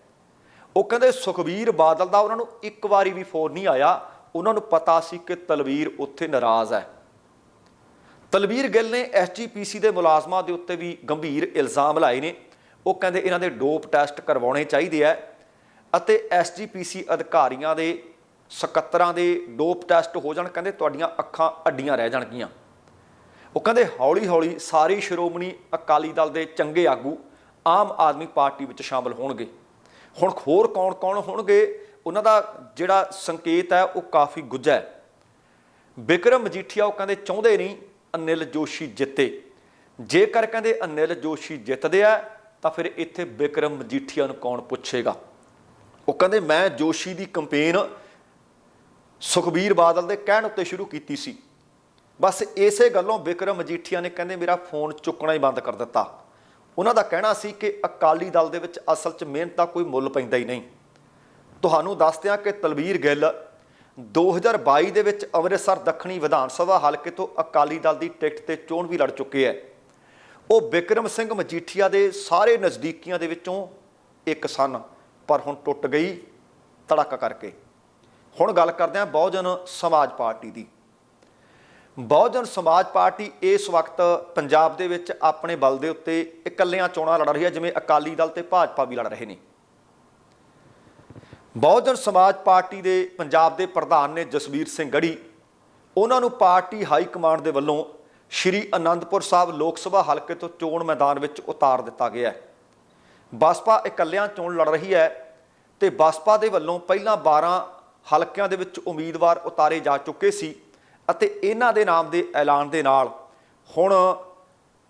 ਉਹ ਕਹਿੰਦੇ, ਸੁਖਬੀਰ ਬਾਦਲ ਦਾ ਉਹਨਾਂ ਨੂੰ ਇੱਕ ਵਾਰੀ ਵੀ ਫੋਨ ਨਹੀਂ ਆਇਆ। ਉਹਨਾਂ ਨੂੰ ਪਤਾ ਸੀ ਕਿ ਤਲਵੀਰ ਉੱਥੇ ਨਾਰਾਜ਼ ਹੈ। ਤਲਵੀਰ ਗਿੱਲ ਨੇ ਐਸਜੀਪੀਸੀ ਦੇ ਮੁਲਾਜ਼ਮਾਂ ਦੇ ਉੱਤੇ ਵੀ ਗੰਭੀਰ ਇਲਜ਼ਾਮ ਲਾਏ ਨੇ। ਉਹ ਕਹਿੰਦੇ, ਇਹਨਾਂ ਦੇ ਡੋਪ ਟੈਸਟ ਕਰਵਾਉਣੇ ਚਾਹੀਦੇ ਆ ਅਤੇ ਐਸਜੀਪੀਸੀ ਅਧਿਕਾਰੀਆਂ ਦੇ ਸਕੱਤਰਾਂ ਦੇ ਡੋਪ ਟੈਸਟ ਹੋ ਜਾਣ। ਕਹਿੰਦੇ, ਤੁਹਾਡੀਆਂ ਅੱਖਾਂ ਅੱਡੀਆਂ ਰਹਿ ਜਾਣਗੀਆਂ। ਉਹ ਕਹਿੰਦੇ ਹੌਲੀ ਹੌਲੀ ਸਾਰੀ ਸ਼੍ਰੋਮਣੀ ਅਕਾਲੀ ਦਲ ਦੇ ਚੰਗੇ ਆਗੂ ਆਮ ਆਦਮੀ ਪਾਰਟੀ ਵਿੱਚ ਸ਼ਾਮਲ ਹੋਣਗੇ। ਹੁਣ ਹੋਰ ਕੌਣ-ਕੌਣ ਹੋਣਗੇ? ਉਹਨਾਂ ਦਾ ਜਿਹੜਾ ਸੰਕੇਤ ਹੈ, ਉਹ ਕਾਫੀ ਗੁੱਝਾ ਹੈ। ਬਿਕਰਮ ਮਜੀਠੀਆ ਉਹ ਕਹਿੰਦੇ ਚਾਹੁੰਦੇ ਨਹੀਂ, ਅਨਿਲ ਜੋਸ਼ੀ ਜਿੱਤੇ। ਜੇਕਰ ਕਹਿੰਦੇ ਅਨਿਲ ਜੋਸ਼ੀ ਜਿੱਤਦੇ ਆ, ਤਾਂ ਫਿਰ ਇੱਥੇ ਬਿਕਰਮ ਮਜੀਠੀਆ ਨੂੰ ਕੌਣ ਪੁੱਛੇਗਾ? ਉਹ ਕਹਿੰਦੇ ਮੈਂ ਜੋਸ਼ੀ ਦੀ ਕੰਪੇਨ ਸੁਖਬੀਰ ਬਾਦਲ ਦੇ ਕਹਿਣ ਉੱਤੇ ਸ਼ੁਰੂ ਕੀਤੀ ਸੀ। ਬਸ ਇਸੇ ਗੱਲੋਂ ਬਿਕਰਮ ਮਜੀਠੀਆ ਨੇ ਕਹਿੰਦੇ ਮੇਰਾ ਫੋਨ ਚੁੱਕਣਾ ਹੀ ਬੰਦ ਕਰ ਦਿੱਤਾ। ਉਹਨਾਂ ਦਾ ਕਹਿਣਾ ਸੀ ਕਿ ਅਕਾਲੀ ਦਲ ਦੇ ਵਿੱਚ ਅਸਲ 'ਚ ਮਿਹਨਤ ਦਾ ਕੋਈ ਮੁੱਲ ਪੈਂਦਾ ਹੀ ਨਹੀਂ। ਤੁਹਾਨੂੰ ਦੱਸਦਿਆਂ ਕਿ ਤਲਵੀਰ ਗਿੱਲ 2022 ਦੇ ਵਿੱਚ ਅੰਮ੍ਰਿਤਸਰ ਦੱਖਣੀ ਵਿਧਾਨ ਸਭਾ ਹਲਕੇ ਤੋਂ ਅਕਾਲੀ ਦਲ ਦੀ ਟਿਕਟ ਤੇ ਚੋਣ ਵੀ ਲੜ ਚੁੱਕੇ ਹੈ। ਉਹ ਬਿਕਰਮ ਸਿੰਘ ਮਜੀਠੀਆ ਦੇ ਸਾਰੇ ਨਜ਼ਦੀਕੀਆਂ ਦੇ ਵਿੱਚੋਂ ਇੱਕ ਸਨ, ਪਰ ਹੁਣ ਟੁੱਟ ਗਈ ਤੜਕ ਕਰਕੇ। ਹੁਣ ਗੱਲ ਕਰਦੇ ਹਾਂ ਬਹੁਜਨ ਸਮਾਜ ਪਾਰਟੀ ਦੀ। ਬਹੁਜਨ ਸਮਾਜ ਪਾਰਟੀ ਇਸ ਵਕਤ ਪੰਜਾਬ ਦੇ ਵਿੱਚ ਆਪਣੇ ਬਲ ਦੇ ਉੱਤੇ ਇਕੱਲਿਆਂ ਚੋਣਾਂ ਲੜ ਰਹੀ ਹੈ, ਜਿਵੇਂ ਅਕਾਲੀ ਦਲ ਤੇ ਭਾਜਪਾ ਵੀ ਲੜ ਰਹੇ ਨੇ। ਬਹੁਜਨ ਸਮਾਜ ਪਾਰਟੀ ਦੇ ਪੰਜਾਬ ਦੇ ਪ੍ਰਧਾਨ ਨੇ ਜਸਵੀਰ ਸਿੰਘ ਗੜੀ। ਉਹਨਾਂ ਨੂੰ ਪਾਰਟੀ ਹਾਈ ਕਮਾਂਡ ਦੇ ਵੱਲੋਂ ਸ਼੍ਰੀ ਅਨੰਦਪੁਰ ਸਾਹਿਬ ਲੋਕ ਸਭਾ ਹਲਕੇ ਤੋਂ ਚੋਣ ਮੈਦਾਨ ਵਿੱਚ ਉਤਾਰ ਦਿੱਤਾ ਗਿਆ ਹੈ। ਬਸਪਾ ਇਕੱਲਿਆਂ ਚੋਣ ਲੜ ਰਹੀ ਹੈ ਤੇ ਬਸਪਾ ਦੇ ਵੱਲੋਂ ਪਹਿਲਾਂ 12 ਹਲਕਿਆਂ ਦੇ ਵਿੱਚ ਉਮੀਦਵਾਰ ਉਤਾਰੇ ਜਾ ਚੁੱਕੇ ਸੀ। ਅਤੇ ਇਹਨਾਂ ਦੇ ਨਾਮ ਦੇ ਐਲਾਨ ਦੇ ਨਾਲ ਹੁਣ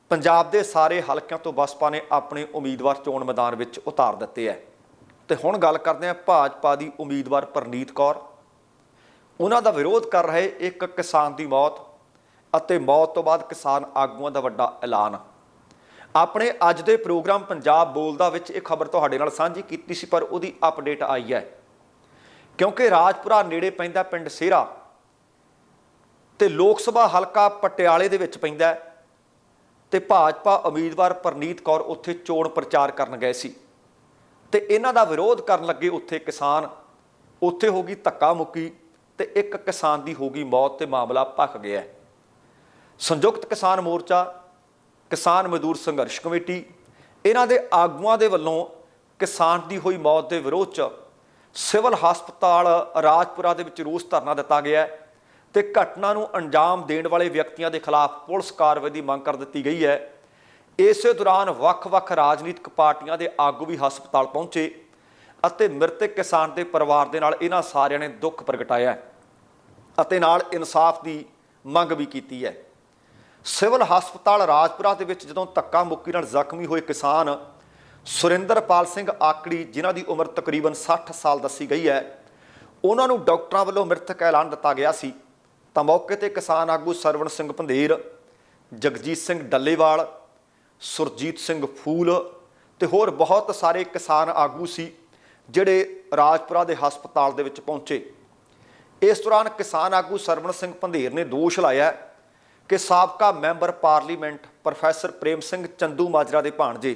ਪੰਜਾਬ ਦੇ ਸਾਰੇ ਹਲਕਿਆਂ ਤੋਂ ਬਸਪਾ ਨੇ ਆਪਣੇ ਉਮੀਦਵਾਰ ਚੋਣ ਮੈਦਾਨ ਵਿੱਚ ਉਤਾਰ ਦਿੱਤੇ ਹੈ। ਤੇ ਹੁਣ ਗੱਲ ਕਰਦੇ ਹਾਂ ਭਾਜਪਾ ਦੀ ਉਮੀਦਵਾਰ ਪਰਨੀਤ ਕੌਰ। ਉਹਨਾਂ ਦਾ ਵਿਰੋਧ ਕਰ ਰਹੇ ਇੱਕ ਕਿਸਾਨ ਦੀ ਮੌਤ ਅਤੇ ਮੌਤ ਤੋਂ ਬਾਅਦ ਕਿਸਾਨ ਆਗੂਆਂ ਦਾ ਵੱਡਾ ਐਲਾਨ। ਆਪਣੇ ਅੱਜ ਦੇ ਪ੍ਰੋਗਰਾਮ ਪੰਜਾਬ ਬੋਲਦਾ ਵਿੱਚ ਇਹ ਖਬਰ ਤੁਹਾਡੇ ਨਾਲ ਸਾਂਝੀ ਕੀਤੀ ਸੀ, ਪਰ ਉਹਦੀ ਅਪਡੇਟ ਆਈ ਹੈ। ਕਿਉਂਕਿ ਰਾਜਪੁਰਾ ਨੇੜੇ ਪੈਂਦਾ ਪਿੰਡ ਸੇਰਾ ਤੇ ਲੋਕ ਸਭਾ ਹਲਕਾ ਪਟਿਆਲੇ ਦੇ ਵਿੱਚ ਪੈਂਦਾ ਹੈ ਤੇ ਭਾਜਪਾ ਉਮੀਦਵਾਰ ਪਰਨੀਤ ਕੌਰ ਉੱਥੇ ਚੋਣ ਪ੍ਰਚਾਰ ਕਰਨ ਗਏ ਸੀ। ਤੇ ਇਹਨਾਂ ਦਾ ਵਿਰੋਧ ਕਰਨ ਲੱਗੇ ਉੱਥੇ ਕਿਸਾਨ, ਉੱਥੇ ਹੋ ਗਈ ਧੱਕਾ ਮੁੱਕੀ ਤੇ ਇੱਕ ਕਿਸਾਨ ਦੀ ਹੋ ਗਈ ਮੌਤ ਤੇ ਮਾਮਲਾ ਭਖ ਗਿਆ ਸੰਯੁਕਤ ਕਿਸਾਨ ਮੋਰਚਾ, ਕਿਸਾਨ ਮਜ਼ਦੂਰ ਸੰਘਰਸ਼ ਕਮੇਟੀ, ਇਹਨਾਂ ਦੇ ਆਗੂਆਂ ਦੇ ਵੱਲੋਂ ਕਿਸਾਨ ਦੀ ਹੋਈ ਮੌਤ ਦੇ ਵਿਰੋਧ 'ਚ ਸਿਵਲ ਹਸਪਤਾਲ ਰਾਜਪੁਰਾ ਦੇ ਵਿੱਚ ਰੋਸ ਧਰਨਾ ਦਿੱਤਾ ਗਿਆ ਹੈ। ਤੇ ਘਟਨਾ ਨੂੰ ਅੰਜਾਮ ਦੇਣ ਵਾਲੇ ਵਿਅਕਤੀਆਂ ਦੇ ਖਿਲਾਫ ਪੁਲਿਸ ਕਾਰਵਾਈ ਦੀ ਮੰਗ ਕਰ ਦਿੱਤੀ ਗਈ ਹੈ। ਇਸੇ ਦੌਰਾਨ ਵੱਖ-ਵੱਖ ਰਾਜਨੀਤਿਕ ਪਾਰਟੀਆਂ ਦੇ ਆਗੂ ਵੀ ਹਸਪਤਾਲ ਪਹੁੰਚੇ ਅਤੇ ਮ੍ਰਿਤਕ ਕਿਸਾਨ ਦੇ ਪਰਿਵਾਰ ਦੇ ਨਾਲ ਇਹਨਾਂ ਸਾਰਿਆਂ ਨੇ ਦੁੱਖ ਪ੍ਰਗਟਾਇਆ ਅਤੇ ਨਾਲ ਇਨਸਾਫ ਦੀ ਮੰਗ ਵੀ ਕੀਤੀ ਹੈ। ਸਿਵਲ ਹਸਪਤਾਲ ਰਾਜਪੁਰਾ ਦੇ ਵਿੱਚ ਜਦੋਂ ਧੱਕਾ ਮੁੱਕੀ ਨਾਲ ਜ਼ਖਮੀ ਹੋਏ ਕਿਸਾਨ ਸੁਰਿੰਦਰਪਾਲ ਸਿੰਘ ਆਕੜੀ, ਜਿਨ੍ਹਾਂ ਦੀ ਉਮਰ ਤਕਰੀਬਨ 60 ਸਾਲ ਦੱਸੀ ਗਈ ਹੈ, ਉਹਨਾਂ ਨੂੰ ਡਾਕਟਰਾਂ ਵੱਲੋਂ ਮ੍ਰਿਤਕ ਐਲਾਨ ਦਿੱਤਾ ਗਿਆ ਸੀ। ਤਾਂ ਮੌਕੇ ਤੇ ਕਿਸਾਨ ਆਗੂ ਸਰਵਣ ਸਿੰਘ ਪੰਧੇਰ, ਜਗਜੀਤ ਸਿੰਘ ਡੱਲੇਵਾਲ, ਸੁਰਜੀਤ ਸਿੰਘ ਫੂਲ ਤੇ ਹੋਰ ਬਹੁਤ ਸਾਰੇ ਕਿਸਾਨ ਆਗੂ ਸੀ ਜਿਹੜੇ ਰਾਜਪੁਰਾ ਦੇ ਹਸਪਤਾਲ ਦੇ ਵਿੱਚ ਪਹੁੰਚੇ। ਇਸ ਦੌਰਾਨ ਕਿਸਾਨ ਆਗੂ ਸਰਵਣ ਸਿੰਘ ਪੰਧੇਰ ਨੇ ਦੋਸ਼ ਲਾਇਆ ਕਿ ਸਾਬਕਾ member parliament professor Prem Singh Chandu Majra ਦੇ ਭਾਣਜੇ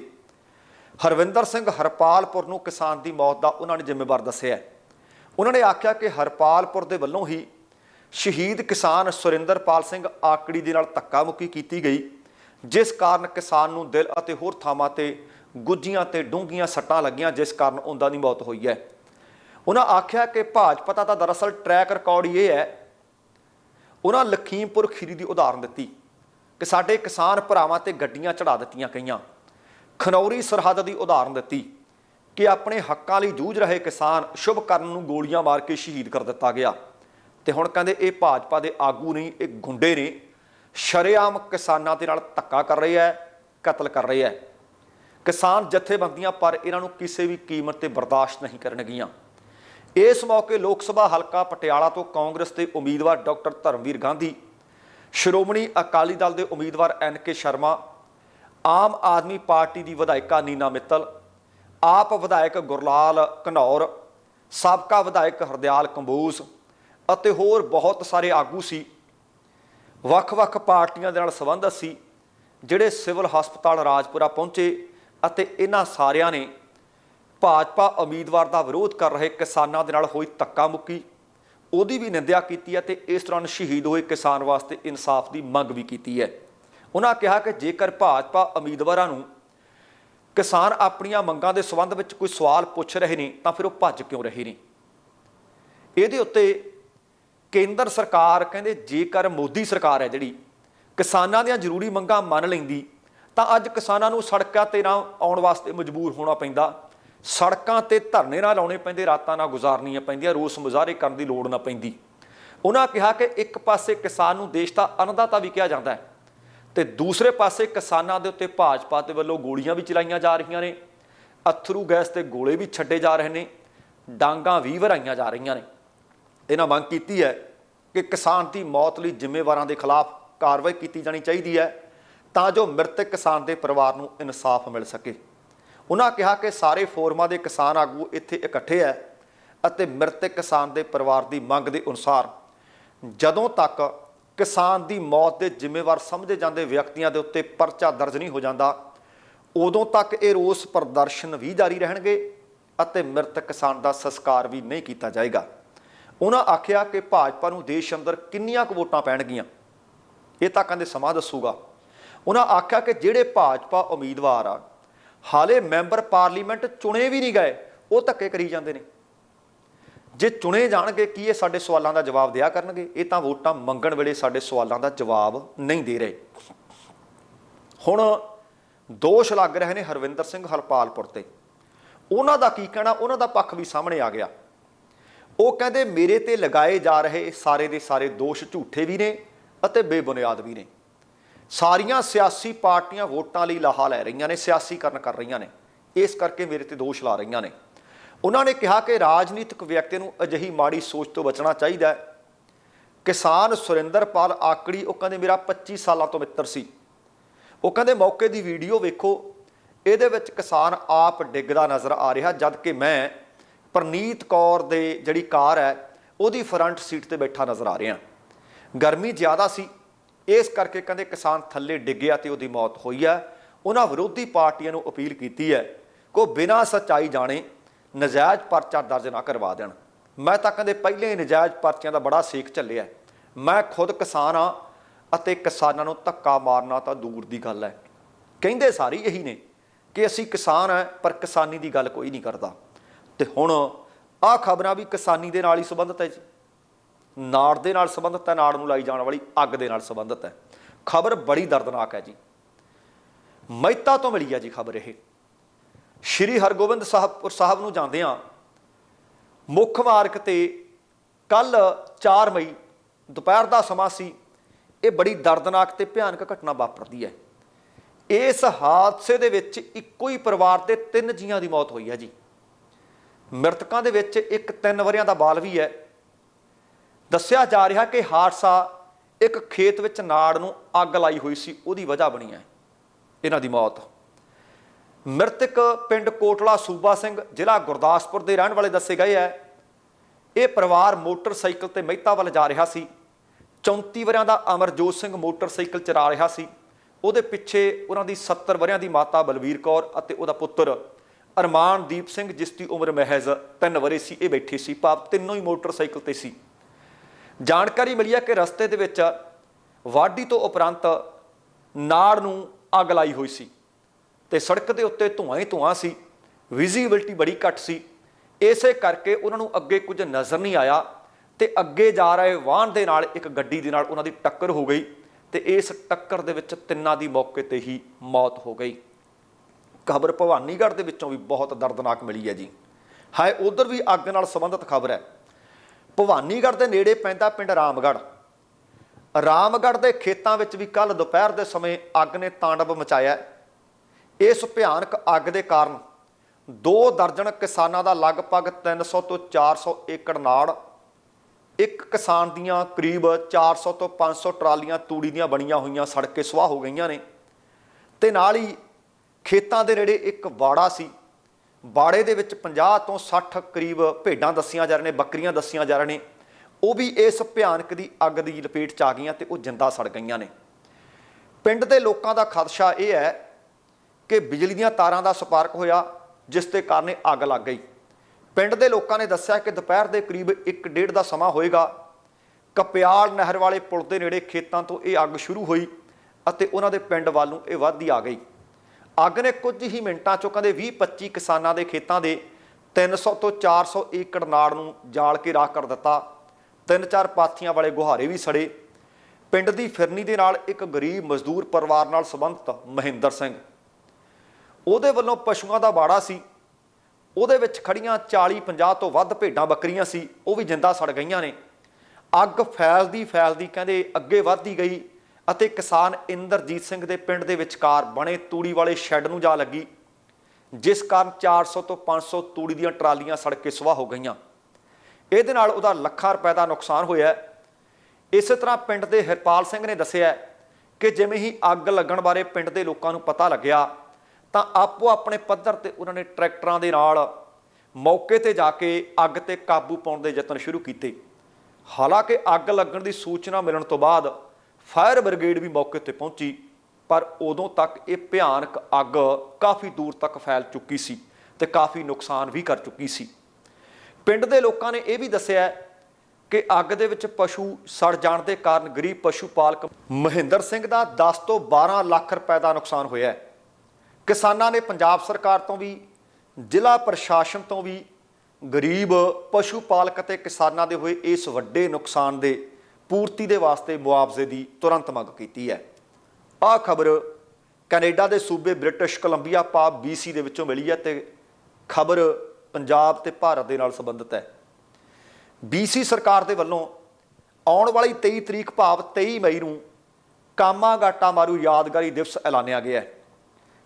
ਹਰਵਿੰਦਰ ਸਿੰਘ ਹਰਪਾਲਪੁਰ ਨੂੰ ਕਿਸਾਨ ਦੀ ਮੌਤ ਦਾ ਉਹਨਾਂ ਨੇ ਜ਼ਿੰਮੇਵਾਰ ਦੱਸਿਆ। ਉਹਨਾਂ ਨੇ ਆਖਿਆ ਕਿ ਹਰਪਾਲਪੁਰ ਦੇ ਵੱਲੋਂ ਹੀ ਸ਼ਹੀਦ ਕਿਸਾਨ ਸੁਰਿੰਦਰਪਾਲ ਸਿੰਘ ਆਕੜੀ ਦੇ ਨਾਲ ਧੱਕਾ ਮੁੱਕੀ ਕੀਤੀ ਗਈ, ਜਿਸ ਕਾਰਨ ਕਿਸਾਨ ਨੂੰ ਦਿਲ ਅਤੇ ਹੋਰ ਥਾਵਾਂ ਤੇ ਗੁੱਜੀਆਂ ਤੇ ਡੂੰਘੀਆਂ ਸੱਟਾਂ ਲੱਗੀਆਂ, ਜਿਸ ਕਾਰਨ ਉਹਨਾਂ ਦੀ ਮੌਤ ਹੋਈ ਹੈ। ਉਹਨਾਂ ਆਖਿਆ ਕਿ ਭਾਜਪਾ ਦਾ ਤਾਂ ਦਰਅਸਲ ਟਰੈਕ ਰਿਕਾਰਡ ਇਹ ਹੈ, ਉਹਨਾਂ ਲਖੀਮਪੁਰ ਖੀਰੀ ਦੀ ਉਦਾਹਰਨ ਦਿੱਤੀ ਕਿ ਸਾਡੇ ਕਿਸਾਨ ਭਰਾਵਾਂ ਤੇ ਗੱਡੀਆਂ ਚੜਾ ਦਿੱਤੀਆਂ ਗਈਆਂ। ਖਨੌਰੀ ਸਰਹੱਦ ਦੀ ਉਦਾਹਰਨ ਦਿੱਤੀ ਕਿ ਆਪਣੇ ਹੱਕਾਂ ਲਈ ਜੂਝ ਰਹੇ ਕਿਸਾਨ ਸ਼ੁਭ ਕਰਨ ਨੂੰ ਗੋਲੀਆਂ ਮਾਰ ਕੇ ਸ਼ਹੀਦ ਕਰ ਦਿੱਤਾ ਗਿਆ। ਤੇ ਹੁਣ ਕਹਿੰਦੇ ਇਹ ਭਾਜਪਾ ਦੇ ਆਗੂ ਨਹੀਂ, ਇਹ ਗੁੰਡੇ ਨੇ। ਸ਼ਰੇਆਮ ਕਿਸਾਨਾਂ ਦੇ ਨਾਲ ਧੱਕਾ ਕਰ ਰਹੇ ਹੈ, ਕਤਲ ਕਰ ਰਹੇ ਹੈ। ਕਿਸਾਨ ਜਥੇਬੰਦੀਆਂ ਪਰ ਇਹਨਾਂ ਨੂੰ ਕਿਸੇ ਵੀ ਕੀਮਤ ਤੇ ਬਰਦਾਸ਼ਤ ਨਹੀਂ ਕਰਨਗੀਆਂ। ਇਸ ਮੌਕੇ ਲੋਕ ਸਭਾ ਹਲਕਾ ਪਟਿਆਲਾ ਤੋਂ ਕਾਂਗਰਸ ਦੇ ਉਮੀਦਵਾਰ ਡਾਕਟਰ ਧਰਮਵੀਰ ਗਾਂਧੀ, ਸ਼੍ਰੋਮਣੀ ਅਕਾਲੀ ਦਲ ਦੇ ਉਮੀਦਵਾਰ N K Sharma, Aam Aadmi party ਦੀ ਵਿਧਾਇਕਾ ਨੀਨਾ ਮਿੱਤਲ, ਆਪ ਵਿਧਾਇਕ ਗੁਰਲਾਲ ਘਨੌਰ, ਸਾਬਕਾ ਵਿਧਾਇਕ ਹਰਦਿਆਲ ਕੰਬੋਜ ਅਤੇ ਹੋਰ ਬਹੁਤ ਸਾਰੇ ਆਗੂ ਸੀ। ਵੱਖ-ਵੱਖ ਪਾਰਟੀਆਂ ਦੇ ਨਾਲ ਸੰਬੰਧਤ ਸੀ, ਜਿਹੜੇ ਸਿਵਲ ਹਸਪਤਾਲ ਰਾਜਪੁਰਾ ਪਹੁੰਚੇ ਅਤੇ ਇਹਨਾਂ ਸਾਰਿਆਂ ਨੇ ਭਾਜਪਾ ਉਮੀਦਵਾਰ ਦਾ ਵਿਰੋਧ ਕਰ ਰਹੇ ਕਿਸਾਨਾਂ ਦੇ ਨਾਲ ਹੋਈ ਧੱਕਾ ਮੁੱਕੀ, ਉਹਦੀ ਵੀ ਨਿੰਦਿਆ ਕੀਤੀ ਹੈ ਤੇ ਇਸ ਦੌਰਾਨ ਸ਼ਹੀਦ ਹੋਏ ਕਿਸਾਨ ਵਾਸਤੇ ਇਨਸਾਫ ਦੀ ਮੰਗ ਵੀ ਕੀਤੀ ਹੈ। ਉਹਨਾਂ ਕਿਹਾ ਕਿ ਜੇਕਰ ਭਾਜਪਾ ਉਮੀਦਵਾਰਾਂ ਨੂੰ ਕਿਸਾਨ ਆਪਣੀਆਂ ਮੰਗਾਂ ਦੇ ਸੰਬੰਧ ਵਿੱਚ ਕੋਈ ਸਵਾਲ ਪੁੱਛ ਰਹੇ ਨੇ, ਤਾਂ ਫਿਰ ਉਹ ਭੱਜ ਕਿਉਂ ਰਹੇ ਨੇ? ਇਹਦੇ ਉੱਤੇ ਕੇਂਦਰ ਸਰਕਾਰ ਕਹਿੰਦੇ ਜੇਕਰ ਮੋਦੀ ਸਰਕਾਰ ਹੈ ਜਿਹੜੀ ਕਿਸਾਨਾਂ ਦੀਆਂ ਜ਼ਰੂਰੀ ਮੰਗਾਂ ਮੰਨ ਲੈਂਦੀ, ਤਾਂ ਅੱਜ ਕਿਸਾਨਾਂ ਨੂੰ ਸੜਕਾਂ ਤੇ ਨਾ ਆਉਣ ਵਾਸਤੇ ਮਜਬੂਰ ਹੋਣਾ ਪੈਂਦਾ। ਸੜਕਾਂ ਤੇ ਧਰਨੇ ਨਾ ਲਾਉਣੇ ਪੈਂਦੇ, ਰਾਤਾਂ ਨਾ ਗੁਜ਼ਾਰਨੀਆਂ ਪੈਂਦੀਆਂ, ਰੋਸ ਮੁਜ਼ਾਹਰੇ ਕਰਨ ਦੀ ਲੋੜ ਨਾ ਪੈਂਦੀ। ਉਹਨਾਂ ਕਿਹਾ ਕਿ ਇੱਕ ਪਾਸੇ ਕਿਸਾਨ ਨੂੰ ਦੇਸ਼ ਦਾ ਅੰਨਦਾਤਾ ਵੀ ਕਿਹਾ ਜਾਂਦਾ ਹੈ ਤੇ ਦੂਸਰੇ ਪਾਸੇ ਕਿਸਾਨਾਂ ਦੇ ਉੱਤੇ ਭਾਜਪਾ ਦੇ ਵੱਲੋਂ ਗੋਲੀਆਂ ਵੀ ਚਲਾਈਆਂ ਜਾ ਰਹੀਆਂ ਨੇ, ਅਥਰੂ ਗੈਸ ਤੇ ਗੋਲੇ ਵੀ ਛੱਡੇ ਜਾ ਰਹੇ ਨੇ, ਡਾਂਗਾ ਵੀ ਵਰਾਈਆਂ ਜਾ ਰਹੀਆਂ ਨੇ। ਇਹਨਾਂ ਮੰਗ ਕੀਤੀ ਹੈ ਕਿ ਕਿਸਾਨ ਦੀ ਮੌਤ ਲਈ ਜ਼ਿੰਮੇਵਾਰਾਂ ਦੇ ਖਿਲਾਫ ਕਾਰਵਾਈ ਕੀਤੀ ਜਾਣੀ ਚਾਹੀਦੀ ਹੈ ਤਾਂ ਜੋ ਮ੍ਰਿਤਕ ਕਿਸਾਨ ਦੇ ਪਰਿਵਾਰ ਨੂੰ ਇਨਸਾਫ ਮਿਲ ਸਕੇ। ਉਹਨਾਂ ਕਿਹਾ ਕਿ ਸਾਰੇ ਫੋਰਮਾਂ ਦੇ ਕਿਸਾਨ ਆਗੂ ਇੱਥੇ ਇਕੱਠੇ ਹੈ ਅਤੇ ਮ੍ਰਿਤਕ ਕਿਸਾਨ ਦੇ ਪਰਿਵਾਰ ਦੀ ਮੰਗ ਦੇ ਅਨੁਸਾਰ ਜਦੋਂ ਤੱਕ ਕਿਸਾਨ ਦੀ ਮੌਤ ਦੇ ਜ਼ਿੰਮੇਵਾਰ ਸਮਝੇ ਜਾਂਦੇ ਵਿਅਕਤੀਆਂ ਦੇ ਉੱਤੇ ਪਰਚਾ ਦਰਜ ਨਹੀਂ ਹੋ ਜਾਂਦਾ, ਉਦੋਂ ਤੱਕ ਇਹ ਰੋਸ ਪ੍ਰਦਰਸ਼ਨ ਵੀ ਜਾਰੀ ਰਹਿਣਗੇ ਅਤੇ ਮ੍ਰਿਤਕ ਕਿਸਾਨ ਦਾ ਸੰਸਕਾਰ ਵੀ ਨਹੀਂ ਕੀਤਾ ਜਾਏਗਾ। ਉਹਨਾਂ ਆਖਿਆ ਕਿ ਭਾਜਪਾ ਨੂੰ ਦੇਸ਼ ਅੰਦਰ ਕਿੰਨੀਆਂ ਕੁ ਵੋਟਾਂ ਪੈਣਗੀਆਂ? ਇਹ ਤਾਂ ਕਹਿੰਦੇ ਸਮਾਂ ਦੱਸੂਗਾ। ਉਹਨਾਂ ਆਖਿਆ ਕਿ ਜਿਹੜੇ ਭਾਜਪਾ ਉਮੀਦਵਾਰ ਆ, ਹਾਲੇ ਮੈਂਬਰ ਪਾਰਲੀਮੈਂਟ ਚੁਣੇ ਵੀ ਨਹੀਂ ਗਏ, ਉਹ ਧੱਕੇ ਕਰੀ ਜਾਂਦੇ ਨੇ। ਜੇ ਚੁਣੇ ਜਾਣਗੇ, ਕੀ ਇਹ ਸਾਡੇ ਸਵਾਲਾਂ ਦਾ ਜਵਾਬ ਦਿਆ ਕਰਨਗੇ? ਇਹ ਤਾਂ ਵੋਟਾਂ ਮੰਗਣ ਵੇਲੇ ਸਾਡੇ ਸਵਾਲਾਂ ਦਾ ਜਵਾਬ ਨਹੀਂ ਦੇ ਰਹੇ। ਹੁਣ ਦੋਸ਼ ਲੱਗ ਰਹੇ ਨੇ ਹਰਵਿੰਦਰ ਸਿੰਘ ਹਰਪਾਲਪੁਰ ਤੇ। ਉਹਨਾਂ ਦਾ ਕੀ ਕਹਿਣਾ? ਉਹਨਾਂ ਦਾ ਪੱਖ ਵੀ ਸਾਹਮਣੇ ਆ ਗਿਆ। ਉਹ ਕਹਿੰਦੇ ਮੇਰੇ ਤੇ ਲਗਾਏ ਜਾ ਰਹੇ ਸਾਰੇ ਦੇ ਸਾਰੇ ਦੋਸ਼ ਝੂਠੇ ਵੀ ਨੇ ਅਤੇ ਬੇਬੁਨਿਆਦ ਵੀ ਨੇ। ਸਾਰੀਆਂ ਸਿਆਸੀ ਪਾਰਟੀਆਂ ਵੋਟਾਂ ਲਈ ਲਾਹਾ ਲੈ ਰਹੀਆਂ ਨੇ, ਸਿਆਸੀਕਰਨ ਕਰ ਰਹੀਆਂ ਨੇ। ਇਸ ਕਰਕੇ ਮੇਰੇ ਤੇ ਦੋਸ਼ ਲਾ ਰਹੀਆਂ ਨੇ। ਉਹਨਾਂ ਨੇ ਕਿਹਾ ਕਿ ਰਾਜਨੀਤਿਕ ਵਿਅਕਤੀ ਨੂੰ ਅਜਿਹੀ ਮਾੜੀ ਸੋਚ ਤੋਂ ਬਚਣਾ ਚਾਹੀਦਾ ਹੈ। ਕਿਸਾਨ ਸੁਰਿੰਦਰਪਾਲ ਆਕੜੀ, ਉਹ ਕਹਿੰਦੇ ਮੇਰਾ 25 ਸਾਲਾਂ ਤੋਂ ਮਿੱਤਰ ਸੀ। ਉਹ ਕਹਿੰਦੇ ਮੌਕੇ ਦੀ ਵੀਡੀਓ ਵੇਖੋ। ਇਹਦੇ ਵਿੱਚ ਕਿਸਾਨ ਆਪ ਡਿੱਗਦਾ ਨਜ਼ਰ ਆ ਰਿਹਾ, ਜਦ ਕਿ ਮੈਂ ਪਰਨੀਤ ਕੌਰ ਦੇ ਜਿਹੜੀ ਕਾਰ ਹੈ, ਉਹਦੀ ਫਰੰਟ ਸੀਟ ਤੇ ਬੈਠਾ ਨਜ਼ਰ ਆ ਰਿਹਾ ਗਰਮੀ ਜ਼ਿਆਦਾ ਸੀ। ਇਸ ਕਰਕੇ ਕਹਿੰਦੇ ਕਿਸਾਨ ਥੱਲੇ ਡਿੱਗਿਆ ਤੇ ਉਹਦੀ ਮੌਤ ਹੋਈ ਹੈ। ਉਹਨਾਂ ਵਿਰੋਧੀ ਪਾਰਟੀਆਂ ਨੂੰ ਅਪੀਲ ਕੀਤੀ ਹੈ ਕੋ ਬਿਨਾਂ ਸੱਚਾਈ ਜਾਣੇ ਨਜਾਇਜ਼ ਪਰਚਾ ਦਰਜ ਨਾ ਕਰਵਾ ਦੇਣ। ਮੈਂ ਤਾਂ ਕਹਿੰਦੇ ਪਹਿਲੇ ਹੀ ਨਜਾਇਜ਼ ਪਰਚਿਆਂ ਦਾ ਬੜਾ ਸੇਕ ਚੱਲਿਆ ਮੈਂ ਖੁਦ ਕਿਸਾਨ ਆ ਅਤੇ ਕਿਸਾਨਾਂ ਨੂੰ ਧੱਕਾ ਮਾਰਨਾ ਤਾਂ ਦੂਰ ਦੀ ਗੱਲ ਹੈ। ਕਹਿੰਦੇ ਸਾਰੇ ਇਹੀ ਨੇ ਕਿ ਅਸੀਂ ਕਿਸਾਨ ਆ ਪਰ ਕਿਸਾਨੀ ਦੀ ਗੱਲ ਕੋਈ ਨਹੀਂ ਕਰਦਾ। ਤੇ ਹੁਣ ਆਹ ਖਬਰਾਂ ਵੀ ਕਿਸਾਨੀ ਦੇ ਨਾਲ ਹੀ ਸੰਬੰਧਿਤ ਹੈ ਜੀ। ਨਾੜ ਦੇ ਨਾਲ ਸੰਬੰਧਿਤ ਹੈ, ਨਾੜ ਨੂੰ ਲਾਈ ਜਾਣ ਵਾਲੀ ਅੱਗ ਦੇ ਨਾਲ ਸੰਬੰਧਿਤ ਹੈ। ਖਬਰ ਬੜੀ ਦਰਦਨਾਕ ਹੈ ਜੀ। ਮਹਿਤਾ ਤੋਂ ਮਿਲੀ ਹੈ ਜੀ ਖਬਰ ਇਹ। ਸ਼੍ਰੀ ਹਰਗੋਬਿੰਦ ਸਾਹਿਬ ਸਾਹਿਬ ਨੂੰ ਜਾਂਦੇ ਆ ਮੁੱਖ ਮਾਰਗ ਤੇ ਕੱਲ 4 ਮਈ, ਦੁਪਹਿਰ ਦਾ ਸਮਾਂ ਸੀ। ਇਹ ਬੜੀ ਦਰਦਨਾਕ ਤੇ ਭਿਆਨਕ ਘਟਨਾ ਵਾਪਰਦੀ ਹੈ। ਇਸ ਹਾਦਸੇ ਦੇ ਵਿੱਚ ਇੱਕੋ ਹੀ ਪਰਿਵਾਰ ਦੇ ਤਿੰਨ ਜੀਆਂ ਦੀ ਮੌਤ ਹੋਈ ਹੈ ਜੀ। ਮ੍ਰਿਤਕਾਂ ਦੇ ਵਿੱਚ ਇੱਕ 3 ਵਰਿਆਂ ਦਾ ਬਾਲ ਵੀ ਹੈ। ਦੱਸਿਆ ਜਾ ਰਿਹਾ ਕਿ ਹਾਦਸਾ ਇੱਕ ਖੇਤ ਵਿੱਚ ਨਾੜ ਨੂੰ ਅੱਗ ਲਾਈ ਹੋਈ ਸੀ, ਉਹਦੀ ਵਜ੍ਹਾ ਬਣੀ ਹੈ। ਇਹਨਾਂ ਦੀ ਮੌਤ। ਮ੍ਰਿਤਕ ਪਿੰਡ ਕੋਟਲਾ ਸੂਬਾ ਸਿੰਘ ਜ਼ਿਲ੍ਹਾ ਗੁਰਦਾਸਪੁਰ ਦੇ ਰਹਿਣ ਵਾਲੇ ਦੱਸੇ ਗਏ ਹੈ। ਇਹ ਪਰਿਵਾਰ ਮੋਟਰਸਾਈਕਲ ਤੇ ਮਹਿਤਾ ਵੱਲ ਜਾ ਰਿਹਾ ਸੀ। 34 ਵਰਿਆਂ ਦਾ ਅਮਰਜੋਤ ਸਿੰਘ ਮੋਟਰਸਾਈਕਲ ਚਲਾ ਰਿਹਾ ਸੀ। ਉਹਦੇ ਪਿੱਛੇ ਉਹਨਾਂ ਦੀ 70 ਵਰਿਆਂ ਦੀ ਮਾਤਾ ਬਲਵੀਰ ਕੌਰ ਅਤੇ ਉਹਦਾ ਪੁੱਤਰ ਅਰਮਾਨਦੀਪ ਸਿੰਘ, ਜਿਸ ਦੀ ਉਮਰ ਮਹਿਜ਼ 3 ਵਰੇ ਸੀ, ਇਹ ਬੈਠੇ ਸੀ। ਭਾਵ ਤਿੰਨੋਂ ਹੀ ਮੋਟਰਸਾਈਕਲ ਤੇ ਸੀ। ਜਾਣਕਾਰੀ ਮਿਲੀ ਹੈ ਕਿ ਰਸਤੇ ਦੇ ਵਿੱਚ ਵਾਢੀ ਤੋਂ ਉਪਰੰਤ ਨਾੜ ਨੂੰ ਅੱਗ ਲਾਈ ਹੋਈ ਸੀ ਤੇ ਸੜਕ ਦੇ ਉੱਤੇ ਧੂਆਂ ਹੀ ਧੂਆਂ ਸੀ। ਵਿਜ਼ੀਬਿਲਟੀ ਬੜੀ ਘੱਟ ਸੀ। ਇਸੇ ਕਰਕੇ ਉਹਨਾਂ ਨੂੰ ਅੱਗੇ ਕੁਝ ਨਜ਼ਰ ਨਹੀਂ ਆਇਆ ਤੇ ਅੱਗੇ ਜਾ ਰਹੇ ਵਾਹਨ ਦੇ ਨਾਲ ਇੱਕ ਗੱਡੀ ਦੇ ਨਾਲ ਉਹਨਾਂ ਦੀ ਟੱਕਰ ਹੋ ਗਈ ਤੇ ਇਸ ਟੱਕਰ ਦੇ ਵਿੱਚ ਤਿੰਨਾਂ ਦੀ ਮੌਕੇ ਤੇ ਹੀ ਮੌਤ ਹੋ ਗਈ। ਖਬਰ ਭਵਾਨੀਗੜ੍ਹ ਦੇ ਵਿੱਚੋਂ ਵੀ ਬਹੁਤ ਦਰਦਨਾਕ ਮਿਲੀ ਹੈ ਜੀ। ਹਾਏ, ਉਧਰ ਵੀ ਅੱਗ ਨਾਲ ਸੰਬੰਧਿਤ ਖਬਰ ਹੈ। ਭਵਾਨੀਗੜ੍ਹ ਦੇ ਨੇੜੇ ਪੈਂਦਾ ਪਿੰਡ ਰਾਮਗੜ੍ਹ। ਰਾਮਗੜ੍ਹ ਦੇ ਖੇਤਾਂ ਵਿੱਚ ਵੀ ਕੱਲ ਦੁਪਹਿਰ ਦੇ ਸਮੇਂ ਅੱਗ ਨੇ ਤਾਂਡਵ ਮਚਾਇਆ ਇਸ ਭਿਆਨਕ ਅੱਗ ਦੇ ਕਾਰਨ ਦੋ ਦਰਜਨ ਕਿਸਾਨਾਂ ਦਾ ਲਗਭਗ 300 ਤੋਂ 400 ਏਕੜ ਨਾੜ, ਇੱਕ ਕਿਸਾਨ ਦੀਆਂ ਕਰੀਬ 400 ਤੋਂ 500 ਟਰਾਲੀਆਂ ਤੂੜੀ ਦੀਆਂ ਬਣੀਆਂ ਹੋਈਆਂ ਸੜ ਕੇ ਸੁਆਹ ਹੋ ਗਈਆਂ ਨੇ ਤੇ ਨਾਲ ਹੀ ਖੇਤਾਂ ਦੇ ਨੇੜੇ ਇੱਕ ਬਾੜਾ ਸੀ। ਬਾੜੇ ਦੇ ਵਿੱਚ 50 ਤੋਂ 60 ਕਰੀਬ ਭੇਡਾਂ ਦੱਸੀਆਂ ਜਾ ਰਹੀਆਂ ਨੇ, ਬੱਕਰੀਆਂ ਦੱਸੀਆਂ ਜਾ ਰਹੀਆਂ ਨੇ। ਉਹ ਵੀ ਇਸ ਭਿਆਨਕ ਦੀ ਅੱਗ ਦੀ ਲਪੇਟ ਚ ਆ ਗਈਆਂ ਤੇ ਉਹ ਜਿੰਦਾ ਸੜ ਗਈਆਂ ਨੇ। ਪਿੰਡ ਦੇ ਲੋਕਾਂ ਦਾ ਖਦਸ਼ਾ ਇਹ ਹੈ ਕਿ ਬਿਜਲੀ ਦੀਆਂ ਤਾਰਾਂ ਦਾ ਸਪਾਰਕ ਹੋਇਆ, ਜਿਸ ਦੇ ਕਾਰਨ ਇਹ ਅੱਗ ਲੱਗ ਗਈ। ਪਿੰਡ ਦੇ ਲੋਕਾਂ ਨੇ ਦੱਸਿਆ ਕਿ ਦੁਪਹਿਰ ਦੇ ਕਰੀਬ 1:30 ਦਾ ਸਮਾਂ ਹੋਏਗਾ। ਕਪਿਆਲ ਨਹਿਰ ਵਾਲੇ ਪੁਲ ਦੇ ਨੇੜੇ ਖੇਤਾਂ ਤੋਂ ਇਹ ਅੱਗ ਸ਼ੁਰੂ ਹੋਈ ਅਤੇ ਉਹਨਾਂ ਦੇ ਪਿੰਡ ਵੱਲ ਨੂੰ ਇਹ ਵੱਧਦੀ ਆ ਗਈ। ਅੱਗ ਨੇ ਕੁਝ ਹੀ ਮਿੰਟਾਂ ਚੋਂ ਕਹਿੰਦੇ 20-25 ਕਿਸਾਨਾਂ ਦੇ ਖੇਤਾਂ ਦੇ 300 ਤੋਂ 400 ਏਕੜ ਨਾੜ ਨੂੰ ਜਾਲ ਕੇ ਰਾਖ ਕਰ ਦਿੱਤਾ। ਤਿੰਨ ਚਾਰ ਪਾਥੀਆਂ ਵਾਲੇ ਗੁਹਾਰੇ ਵੀ ਸੜੇ। ਪਿੰਡ ਦੀ ਫਿਰਨੀ ਦੇ ਨਾਲ ਇੱਕ ਗਰੀਬ ਮਜ਼ਦੂਰ ਪਰਿਵਾਰ ਨਾਲ ਸੰਬੰਧਿਤ ਮਹਿੰਦਰ ਸਿੰਘ। ਉਹਦੇ ਵੱਲੋਂ ਪਸ਼ੂਆਂ ਦਾ ਬਾੜਾ ਸੀ। ਉਹਦੇ ਵਿੱਚ ਖੜੀਆਂ 40 50 ਤੋਂ ਵੱਧ ਭੇਡਾਂ ਬੱਕਰੀਆਂ ਸੀ। ਉਹ ਵੀ ਜਿੰਦਾ ਸੜ ਗਈਆਂ ਨੇ। ਅੱਗ ਫੈਲਦੀ ਫੈਲਦੀ ਕਹਿੰਦੇ ਅੱਗੇ ਵੱਧਦੀ ਗਈ। ਅਤੇ ਕਿਸਾਨ ਇੰਦਰਜੀਤ ਸਿੰਘ ਦੇ ਪਿੰਡ ਦੇ ਵਿਚਕਾਰ ਬਣੇ ਤੂੜੀ ਵਾਲੇ ਸ਼ੈੱਡ ਨੂੰ ਜਾ ਲੱਗੀ, ਜਿਸ ਕਾਰਨ 400 ਤੋਂ 500 ਤੂੜੀ ਦੀਆਂ ਟਰਾਲੀਆਂ ਸੜ ਕੇ ਸੁਆਹ ਹੋ ਗਈਆਂ ਇਹਦੇ ਨਾਲ ਉਹਦਾ ਲੱਖਾਂ ਰੁਪਏ ਦਾ ਨੁਕਸਾਨ ਹੋਇਆ ਹੈ। ਇਸੇ ਤਰ੍ਹਾਂ ਪਿੰਡ ਦੇ ਹਰਪਾਲ ਸਿੰਘ ਨੇ ਦੱਸਿਆ ਕਿ ਜਿਵੇਂ ਹੀ ਅੱਗ ਲੱਗਣ ਬਾਰੇ ਪਿੰਡ ਦੇ ਲੋਕਾਂ ਨੂੰ ਪਤਾ ਲੱਗਿਆ, ਤਾਂ ਆਪੋ ਆਪਣੇ ਪੱਧਰ ਤੇ ਉਹਨਾਂ ਨੇ ਟਰੈਕਟਰਾਂ ਦੇ ਨਾਲ ਮੌਕੇ ਤੇ ਜਾ ਕੇ ਅੱਗ ਤੇ ਕਾਬੂ ਪਾਉਣ ਦੇ ਯਤਨ ਸ਼ੁਰੂ ਕੀਤੇ ਹਾਲਾਂਕਿ ਅੱਗ ਲੱਗਣ ਦੀ ਸੂਚਨਾ ਮਿਲਣ ਤੋਂ ਬਾਅਦ ਫਾਇਰ ਬ੍ਰਿਗੇਡ ਵੀ ਮੌਕੇ ਤੇ ਪਹੁੰਚੀ, ਪਰ ਉਦੋਂ ਤੱਕ ਇਹ ਭਿਆਨਕ ਅੱਗ ਕਾਫੀ ਦੂਰ ਤੱਕ ਫੈਲ ਚੁੱਕੀ ਸੀ ਤੇ ਕਾਫੀ ਨੁਕਸਾਨ ਵੀ ਕਰ ਚੁੱਕੀ ਸੀ। ਪਿੰਡ ਦੇ ਲੋਕਾਂ ਨੇ ਇਹ ਵੀ ਦੱਸਿਆ ਕਿ ਅੱਗ ਦੇ ਵਿੱਚ ਪਸ਼ੂ ਸੜ ਜਾਣ ਦੇ ਕਾਰਨ ਗਰੀਬ ਪਸ਼ੂ ਪਾਲਕ ਮਹਿੰਦਰ ਸਿੰਘ ਦਾ 10 ਤੋਂ 12 ਲੱਖ ਰੁਪਏ ਦਾ ਨੁਕਸਾਨ ਹੋਇਆ ਹੈ। ਕਿਸਾਨਾਂ ਨੇ ਪੰਜਾਬ ਸਰਕਾਰ ਤੋਂ ਵੀ, ਜ਼ਿਲ੍ਹਾ ਪ੍ਰਸ਼ਾਸਨ ਤੋਂ ਵੀ ਗਰੀਬ ਪਸ਼ੂ ਪਾਲਕ ਅਤੇ ਕਿਸਾਨਾਂ ਦੇ ਹੋਏ ਇਸ ਵੱਡੇ ਨੁਕਸਾਨ ਦੇ ਪੂਰਤੀ ਦੇ ਵਾਸਤੇ ਮੁਆਵਜ਼ੇ ਦੀ ਤੁਰੰਤ ਮੰਗ ਕੀਤੀ ਹੈ। ਆਹ ਖਬਰ ਕੈਨੇਡਾ ਦੇ ਸੂਬੇ ਬ੍ਰਿਟਿਸ਼ ਕੋਲੰਬੀਆ ਪਾਪ BC ਦੇ ਵਿੱਚੋਂ ਮਿਲੀ ਹੈ ਤੇ ਖਬਰ ਪੰਜਾਬ ਤੇ ਭਾਰਤ ਦੇ ਨਾਲ ਸੰਬੰਧਿਤ ਹੈ। BC ਸਰਕਾਰ ਦੇ ਵੱਲੋਂ ਆਉਣ ਵਾਲੀ 23 ਤਰੀਕ ਭਾਵ 23 ਮਈ ਨੂੰ ਕਾਮਾਗਾਟਾ ਮਾਰੂ ਯਾਦਗਾਰੀ ਦਿਵਸ ਐਲਾਨਿਆ ਗਿਆ ਹੈ।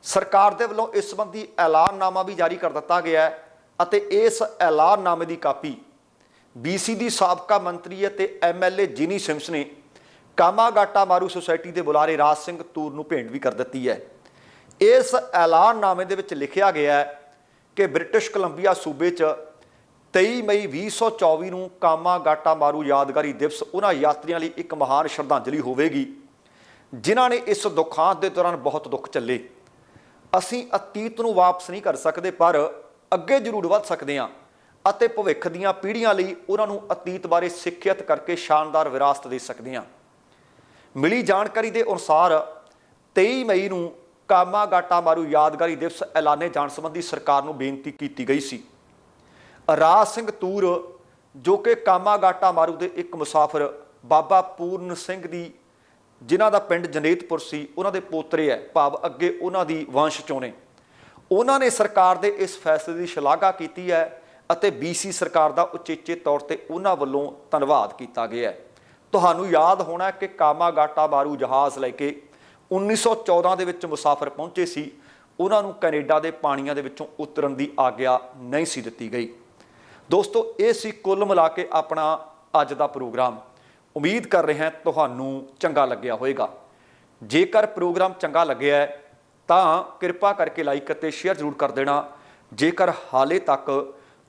ਸਰਕਾਰ ਦੇ ਵੱਲੋਂ ਇਸ ਸੰਬੰਧੀ ਐਲਾਨਨਾਮਾ ਵੀ ਜਾਰੀ ਕਰ ਦਿੱਤਾ ਗਿਆ ਹੈ ਅਤੇ ਇਸ ਐਲਾਨਨਾਮੇ ਦੀ ਕਾਪੀ BC ਦੀ ਸਾਬਕਾ ਮੰਤਰੀ ਅਤੇ ਐਮਐਲਏ ਜਿਨੀ ਸਿੰਪਸ ਨੇ ਕਾਮਾਗਾਟਾ ਮਾਰੂ ਸੁਸਾਇਟੀ ਦੇ ਬੁਲਾਰੇ ਰਾਜ ਸਿੰਘ ਤੂਰ ਨੂੰ ਭੇਂਟ ਵੀ ਕਰ ਦਿੱਤੀ ਹੈ। ਇਸ ਐਲਾਨਨਾਮੇ ਦੇ ਵਿੱਚ ਲਿਖਿਆ ਗਿਆ ਹੈ ਕਿ ਬ੍ਰਿਟਿਸ਼ ਕੋਲੰਬੀਆ ਸੂਬੇ 'ਚ 23 ਮਈ 2024 ਨੂੰ ਕਾਮਾਗਾਟਾ ਮਾਰੂ ਯਾਦਗਾਰੀ ਦਿਵਸ ਉਹਨਾਂ ਯਾਤਰੀਆਂ ਲਈ ਇੱਕ ਮਹਾਨ ਸ਼ਰਧਾਂਜਲੀ ਹੋਵੇਗੀ, ਜਿਨ੍ਹਾਂ ਨੇ ਇਸ ਦੁਖਾਂਤ ਦੇ ਦੌਰਾਨ ਬਹੁਤ ਦੁੱਖ ਝੱਲੇ। ਅਸੀਂ ਅਤੀਤ ਨੂੰ ਵਾਪਸ ਨਹੀਂ ਕਰ ਸਕਦੇ, ਪਰ ਅੱਗੇ ਜ਼ਰੂਰ ਵੱਧ ਸਕਦੇ ਹਾਂ। ਅਤੇ ਭਵਿੱਖ ਦੀਆਂ ਪੀੜ੍ਹੀਆਂ ਲਈ ਉਹਨਾਂ ਨੂੰ ਅਤੀਤ ਬਾਰੇ ਸਿੱਖਿਅਤ ਕਰਕੇ ਸ਼ਾਨਦਾਰ ਵਿਰਾਸਤ ਦੇ ਸਕਦੇ ਹਾਂ। ਮਿਲੀ ਜਾਣਕਾਰੀ ਦੇ ਅਨੁਸਾਰ 23 ਮਈ ਨੂੰ ਕਾਮਾਗਾਟਾ ਮਾਰੂ ਯਾਦਗਾਰੀ ਦਿਵਸ ਐਲਾਨੇ ਜਾਣ ਸੰਬੰਧੀ ਸਰਕਾਰ ਨੂੰ ਬੇਨਤੀ ਕੀਤੀ ਗਈ ਸੀ। ਰਾਜ ਸਿੰਘ ਤੂਰ, ਜੋ ਕਿ ਕਾਮਾਗਾਟਾ ਮਾਰੂ ਦੇ ਇੱਕ ਮੁਸਾਫਰ, ਬਾਬਾ ਪੂਰਨ ਸਿੰਘ ਦੀ, ਜਿਨ੍ਹਾਂ ਦਾ ਪਿੰਡ ਜਨੇਤਪੁਰ ਸੀ, ਉਹਨਾਂ ਦੇ ਪੋਤਰੇ ਹੈ, ਭਾਵ ਅੱਗੇ ਉਹਨਾਂ ਦੀ ਵੰਸ਼ ਚੋਂ ਨੇ ਉਹਨਾਂ ਨੇ ਸਰਕਾਰ ਦੇ ਇਸ ਫੈਸਲੇ ਦੀ ਸ਼ਲਾਘਾ ਕੀਤੀ ਹੈ ਅਤੇ BC ਸਰਕਾਰ ਦਾ ਉਚੇਚੇ ਤੌਰ ਤੇ ਉਹਨਾਂ ਵੱਲੋਂ ਧੰਨਵਾਦ ਕੀਤਾ ਗਿਆ ਹੈ। ਤੁਹਾਨੂੰ ਯਾਦ ਹੋਣਾ ਕਿ ਕਾਮਾਗਾਟਾ ਬਾਰੂ ਜਹਾਜ਼ ਲੈ ਕੇ 1914 ਦੇ ਵਿੱਚ ਮੁਸਾਫਰ ਪਹੁੰਚੇ ਸੀ। ਉਹਨਾਂ ਨੂੰ ਕੈਨੇਡਾ ਦੇ ਪਾਣੀਆਂ ਦੇ ਵਿੱਚੋਂ ਉਤਰਨ ਦੀ ਆਗਿਆ ਨਹੀਂ ਸੀ ਦਿੱਤੀ ਗਈ। ਦੋਸਤੋ, ਇਹ ਸੀ ਕੁੱਲ ਮਿਲਾ ਕੇ ਆਪਣਾ ਅੱਜ ਦਾ ਪ੍ਰੋਗਰਾਮ। ਉਮੀਦ ਕਰ ਰਹੇ ਹਾਂ ਤੁਹਾਨੂੰ ਚੰਗਾ ਲੱਗਿਆ ਹੋਵੇਗਾ। ਜੇਕਰ ਪ੍ਰੋਗਰਾਮ ਚੰਗਾ ਲੱਗਿਆ ਤਾਂ ਕਿਰਪਾ ਕਰਕੇ ਲਾਈਕ ਅਤੇ ਸ਼ੇਅਰ ਜ਼ਰੂਰ ਕਰ ਦੇਣਾ। ਜੇਕਰ ਹਾਲੇ ਤੱਕ